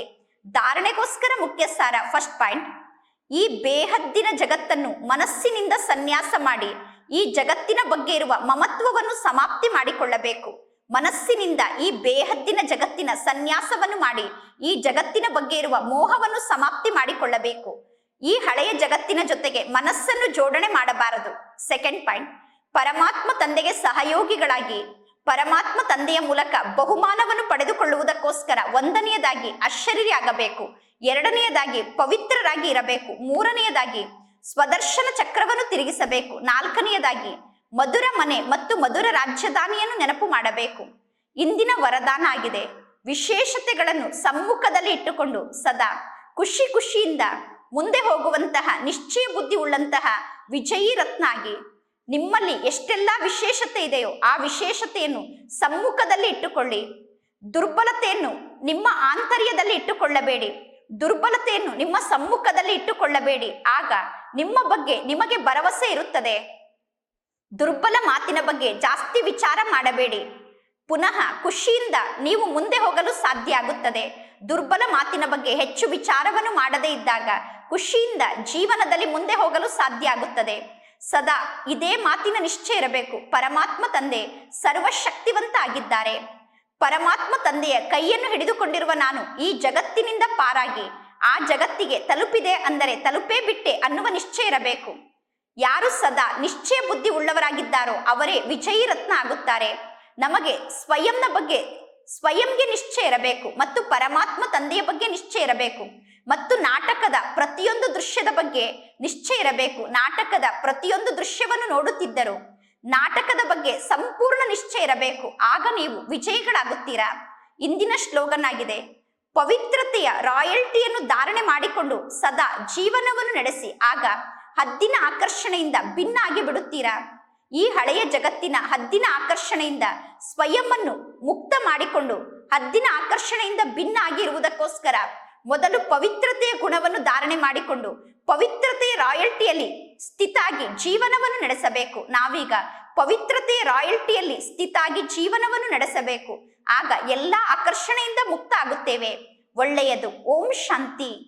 ಧಾರಣೆಗೋಸ್ಕರ ಮುಖ್ಯ ಸಾರ ಫಸ್ಟ್ ಪಾಯಿಂಟ್. ಈ ಬೇಹದ್ದಿನ ಜಗತ್ತನ್ನು ಮನಸ್ಸಿನಿಂದ ಸನ್ಯಾಸ ಮಾಡಿ, ಈ ಜಗತ್ತಿನ ಬಗ್ಗೆ ಇರುವ ಮಮತ್ವವನ್ನು ಸಮಾಪ್ತಿ ಮಾಡಿಕೊಳ್ಳಬೇಕು. ಮನಸ್ಸಿನಿಂದ ಈ ಬೇಹದ್ದಿನ ಜಗತ್ತಿನ ಸನ್ಯಾಸವನ್ನು ಮಾಡಿ, ಈ ಜಗತ್ತಿನ ಬಗ್ಗೆ ಇರುವ ಮೋಹವನ್ನು ಸಮಾಪ್ತಿ ಮಾಡಿಕೊಳ್ಳಬೇಕು. ಈ ಹಳೆಯ ಜಗತ್ತಿನ ಜೊತೆಗೆ ಮನಸ್ಸನ್ನು ಜೋಡಣೆ ಮಾಡಬಾರದು. ಸೆಕೆಂಡ್ ಪಾಯಿಂಟ್ ಪರಮಾತ್ಮ ತಂದೆಗೆ ಸಹಯೋಗಿಗಳಾಗಿ, ಪರಮಾತ್ಮ ತಂದೆಯ ಮೂಲಕ ಬಹುಮಾನವನ್ನು ಪಡೆದುಕೊಳ್ಳುವುದಕ್ಕೋಸ್ಕರ ಒಂದನೆಯದಾಗಿ ಅಶರೀರಿ ಆಗಬೇಕು ಎರಡನೆಯದಾಗಿ ಪವಿತ್ರರಾಗಿ ಇರಬೇಕು, ಮೂರನೆಯದಾಗಿ ಸ್ವದರ್ಶನ ಚಕ್ರವನ್ನು ತಿರುಗಿಸಬೇಕು, ನಾಲ್ಕನೆಯದಾಗಿ ಮಧುರ ಮನೆ ಮತ್ತು ಮಧುರ ರಾಜಧಾನಿಯನ್ನು ನೆನಪು ಮಾಡಬೇಕು. ಇಂದಿನ ವರದಾನ ಆಗಿದೆ. ವಿಶೇಷತೆಗಳನ್ನು ಸಮ್ಮುಖದಲ್ಲಿ ಇಟ್ಟುಕೊಂಡು ಸದಾ ಖುಷಿ ಖುಷಿಯಿಂದ ಮುಂದೆ ಹೋಗುವಂತಹ ನಿಶ್ಚಯ ಬುದ್ಧಿ ಉಳ್ಳಂತಹ ವಿಜಯೀ ರತ್ನ ಆಗಿ ನಿಮ್ಮಲ್ಲಿ ಎಷ್ಟೆಲ್ಲ ವಿಶೇಷತೆ ಇದೆಯೋ ಆ ವಿಶೇಷತೆಯನ್ನು ಸಮ್ಮುಖದಲ್ಲಿ ಇಟ್ಟುಕೊಳ್ಳಿ. ದುರ್ಬಲತೆಯನ್ನು ನಿಮ್ಮ ಆಂತರ್ಯದಲ್ಲಿ ಇಟ್ಟುಕೊಳ್ಳಬೇಡಿ. ದುರ್ಬಲತೆಯನ್ನು ನಿಮ್ಮ ಸಮ್ಮುಖದಲ್ಲಿ ಇಟ್ಟುಕೊಳ್ಳಬೇಡಿ. ಆಗ ನಿಮ್ಮ ಬಗ್ಗೆ ನಿಮಗೆ ಭರವಸೆ ಇರುತ್ತದೆ. ದುರ್ಬಲ ಮಾತಿನ ಬಗ್ಗೆ ಜಾಸ್ತಿ ವಿಚಾರ ಮಾಡಬೇಡಿ. ಪುನಃ ಖುಷಿಯಿಂದ ನೀವು ಮುಂದೆ ಹೋಗಲು ಸಾಧ್ಯ ಆಗುತ್ತದೆ. ದುರ್ಬಲ ಮಾತಿನ ಬಗ್ಗೆ ಹೆಚ್ಚು ವಿಚಾರವನ್ನು ಮಾಡದೇ ಇದ್ದಾಗ ಖುಷಿಯಿಂದ ಜೀವನದಲ್ಲಿ ಮುಂದೆ ಹೋಗಲು ಸಾಧ್ಯ ಆಗುತ್ತದೆ. ಸದಾ ಇದೇ ಮಾತಿನ ನಿಶ್ಚಯ ಇರಬೇಕು. ಪರಮಾತ್ಮ ತಂದೆ ಸರ್ವಶಕ್ತಿವಂತ ಆಗಿದ್ದಾರೆ ಪರಮಾತ್ಮ ತಂದೆಯ ಕೈಯನ್ನು ಹಿಡಿದುಕೊಂಡಿರುವ ನಾನು ಈ ಜಗತ್ತಿನಿಂದ ಪಾರಾಗಿ, ಆ ಜಗತ್ತಿಗೆ ತಲುಪಿದೆ ಅಂದರೆ ತಲುಪೇ ಬಿಟ್ಟೆ ಅನ್ನುವ ನಿಶ್ಚಯ ಇರಬೇಕು. ಯಾರು ಸದಾ ನಿಶ್ಚಯ ಬುದ್ಧಿ ಉಳ್ಳವರಾಗಿದ್ದಾರೋ ಅವರೇ ವಿಜಯಿ ರತ್ನ ಆಗುತ್ತಾರೆ. ನಮಗೆ ಸ್ವಯಂನ ಬಗ್ಗೆ, ಸ್ವಯಂಗೆ ನಿಶ್ಚಯ ಇರಬೇಕು ಮತ್ತು ಪರಮಾತ್ಮ ತಂದೆಯ ಬಗ್ಗೆ ನಿಶ್ಚಯ ಇರಬೇಕು. ಮತ್ತು ನಾಟಕದ ಪ್ರತಿಯೊಂದು ದೃಶ್ಯದ ಬಗ್ಗೆ ನಿಶ್ಚಯ ಇರಬೇಕು. ನಾಟಕದ ಪ್ರತಿಯೊಂದು ದೃಶ್ಯವನ್ನು ನೋಡುತ್ತಿದ್ದರು ನಾಟಕದ ಬಗ್ಗೆ ಸಂಪೂರ್ಣ ನಿಶ್ಚಯ ಇರಬೇಕು. ಆಗ ನೀವು ವಿಜಯಿಗಳಾಗುತ್ತೀರಾ? ಇಂದಿನ ಶ್ಲೋಗನ್ ಆಗಿದೆ ಪವಿತ್ರತೆಯ ರಾಯಲ್ಟಿಯನ್ನು ಧಾರಣೆ ಮಾಡಿಕೊಂಡು ಸದಾ ಜೀವನವನ್ನು ನಡೆಸಿ, ಆಗ ಹದ್ದಿನ ಆಕರ್ಷಣೆಯಿಂದ ಭಿನ್ನ ಆಗಿ ಬಿಡುತ್ತೀರಾ? ಈ ಹಳೆಯ ಜಗತ್ತಿನ ಹದ್ದಿನ ಆಕರ್ಷಣೆಯಿಂದ ಸ್ವಯಂವನ್ನು ಮುಕ್ತ ಮಾಡಿಕೊಂಡು ಹದ್ದಿನ ಆಕರ್ಷಣೆಯಿಂದ ಭಿನ್ನ ಆಗಿರುವುದಕ್ಕೋಸ್ಕರ ಮೊದಲು ಪವಿತ್ರತೆಯ ಗುಣವನ್ನು ಧಾರಣೆ ಮಾಡಿಕೊಂಡು ಪವಿತ್ರತೆಯ ರಾಯಲ್ಟಿಯಲ್ಲಿ ಸ್ಥಿತಾಗಿ ಜೀವನವನ್ನು ನಡೆಸಬೇಕು. ನಾವೀಗ ಪವಿತ್ರತೆಯ ರಾಯಲ್ಟಿಯಲ್ಲಿ ಸ್ಥಿತಾಗಿ ಜೀವನವನ್ನು ನಡೆಸಬೇಕು. ಆಗ ಎಲ್ಲ ಆಕರ್ಷಣೆಯಿಂದ ಮುಕ್ತ ಆಗುತ್ತೇವೆ ಒಳ್ಳೆಯದು. ಓಂ ಶಾಂತಿ.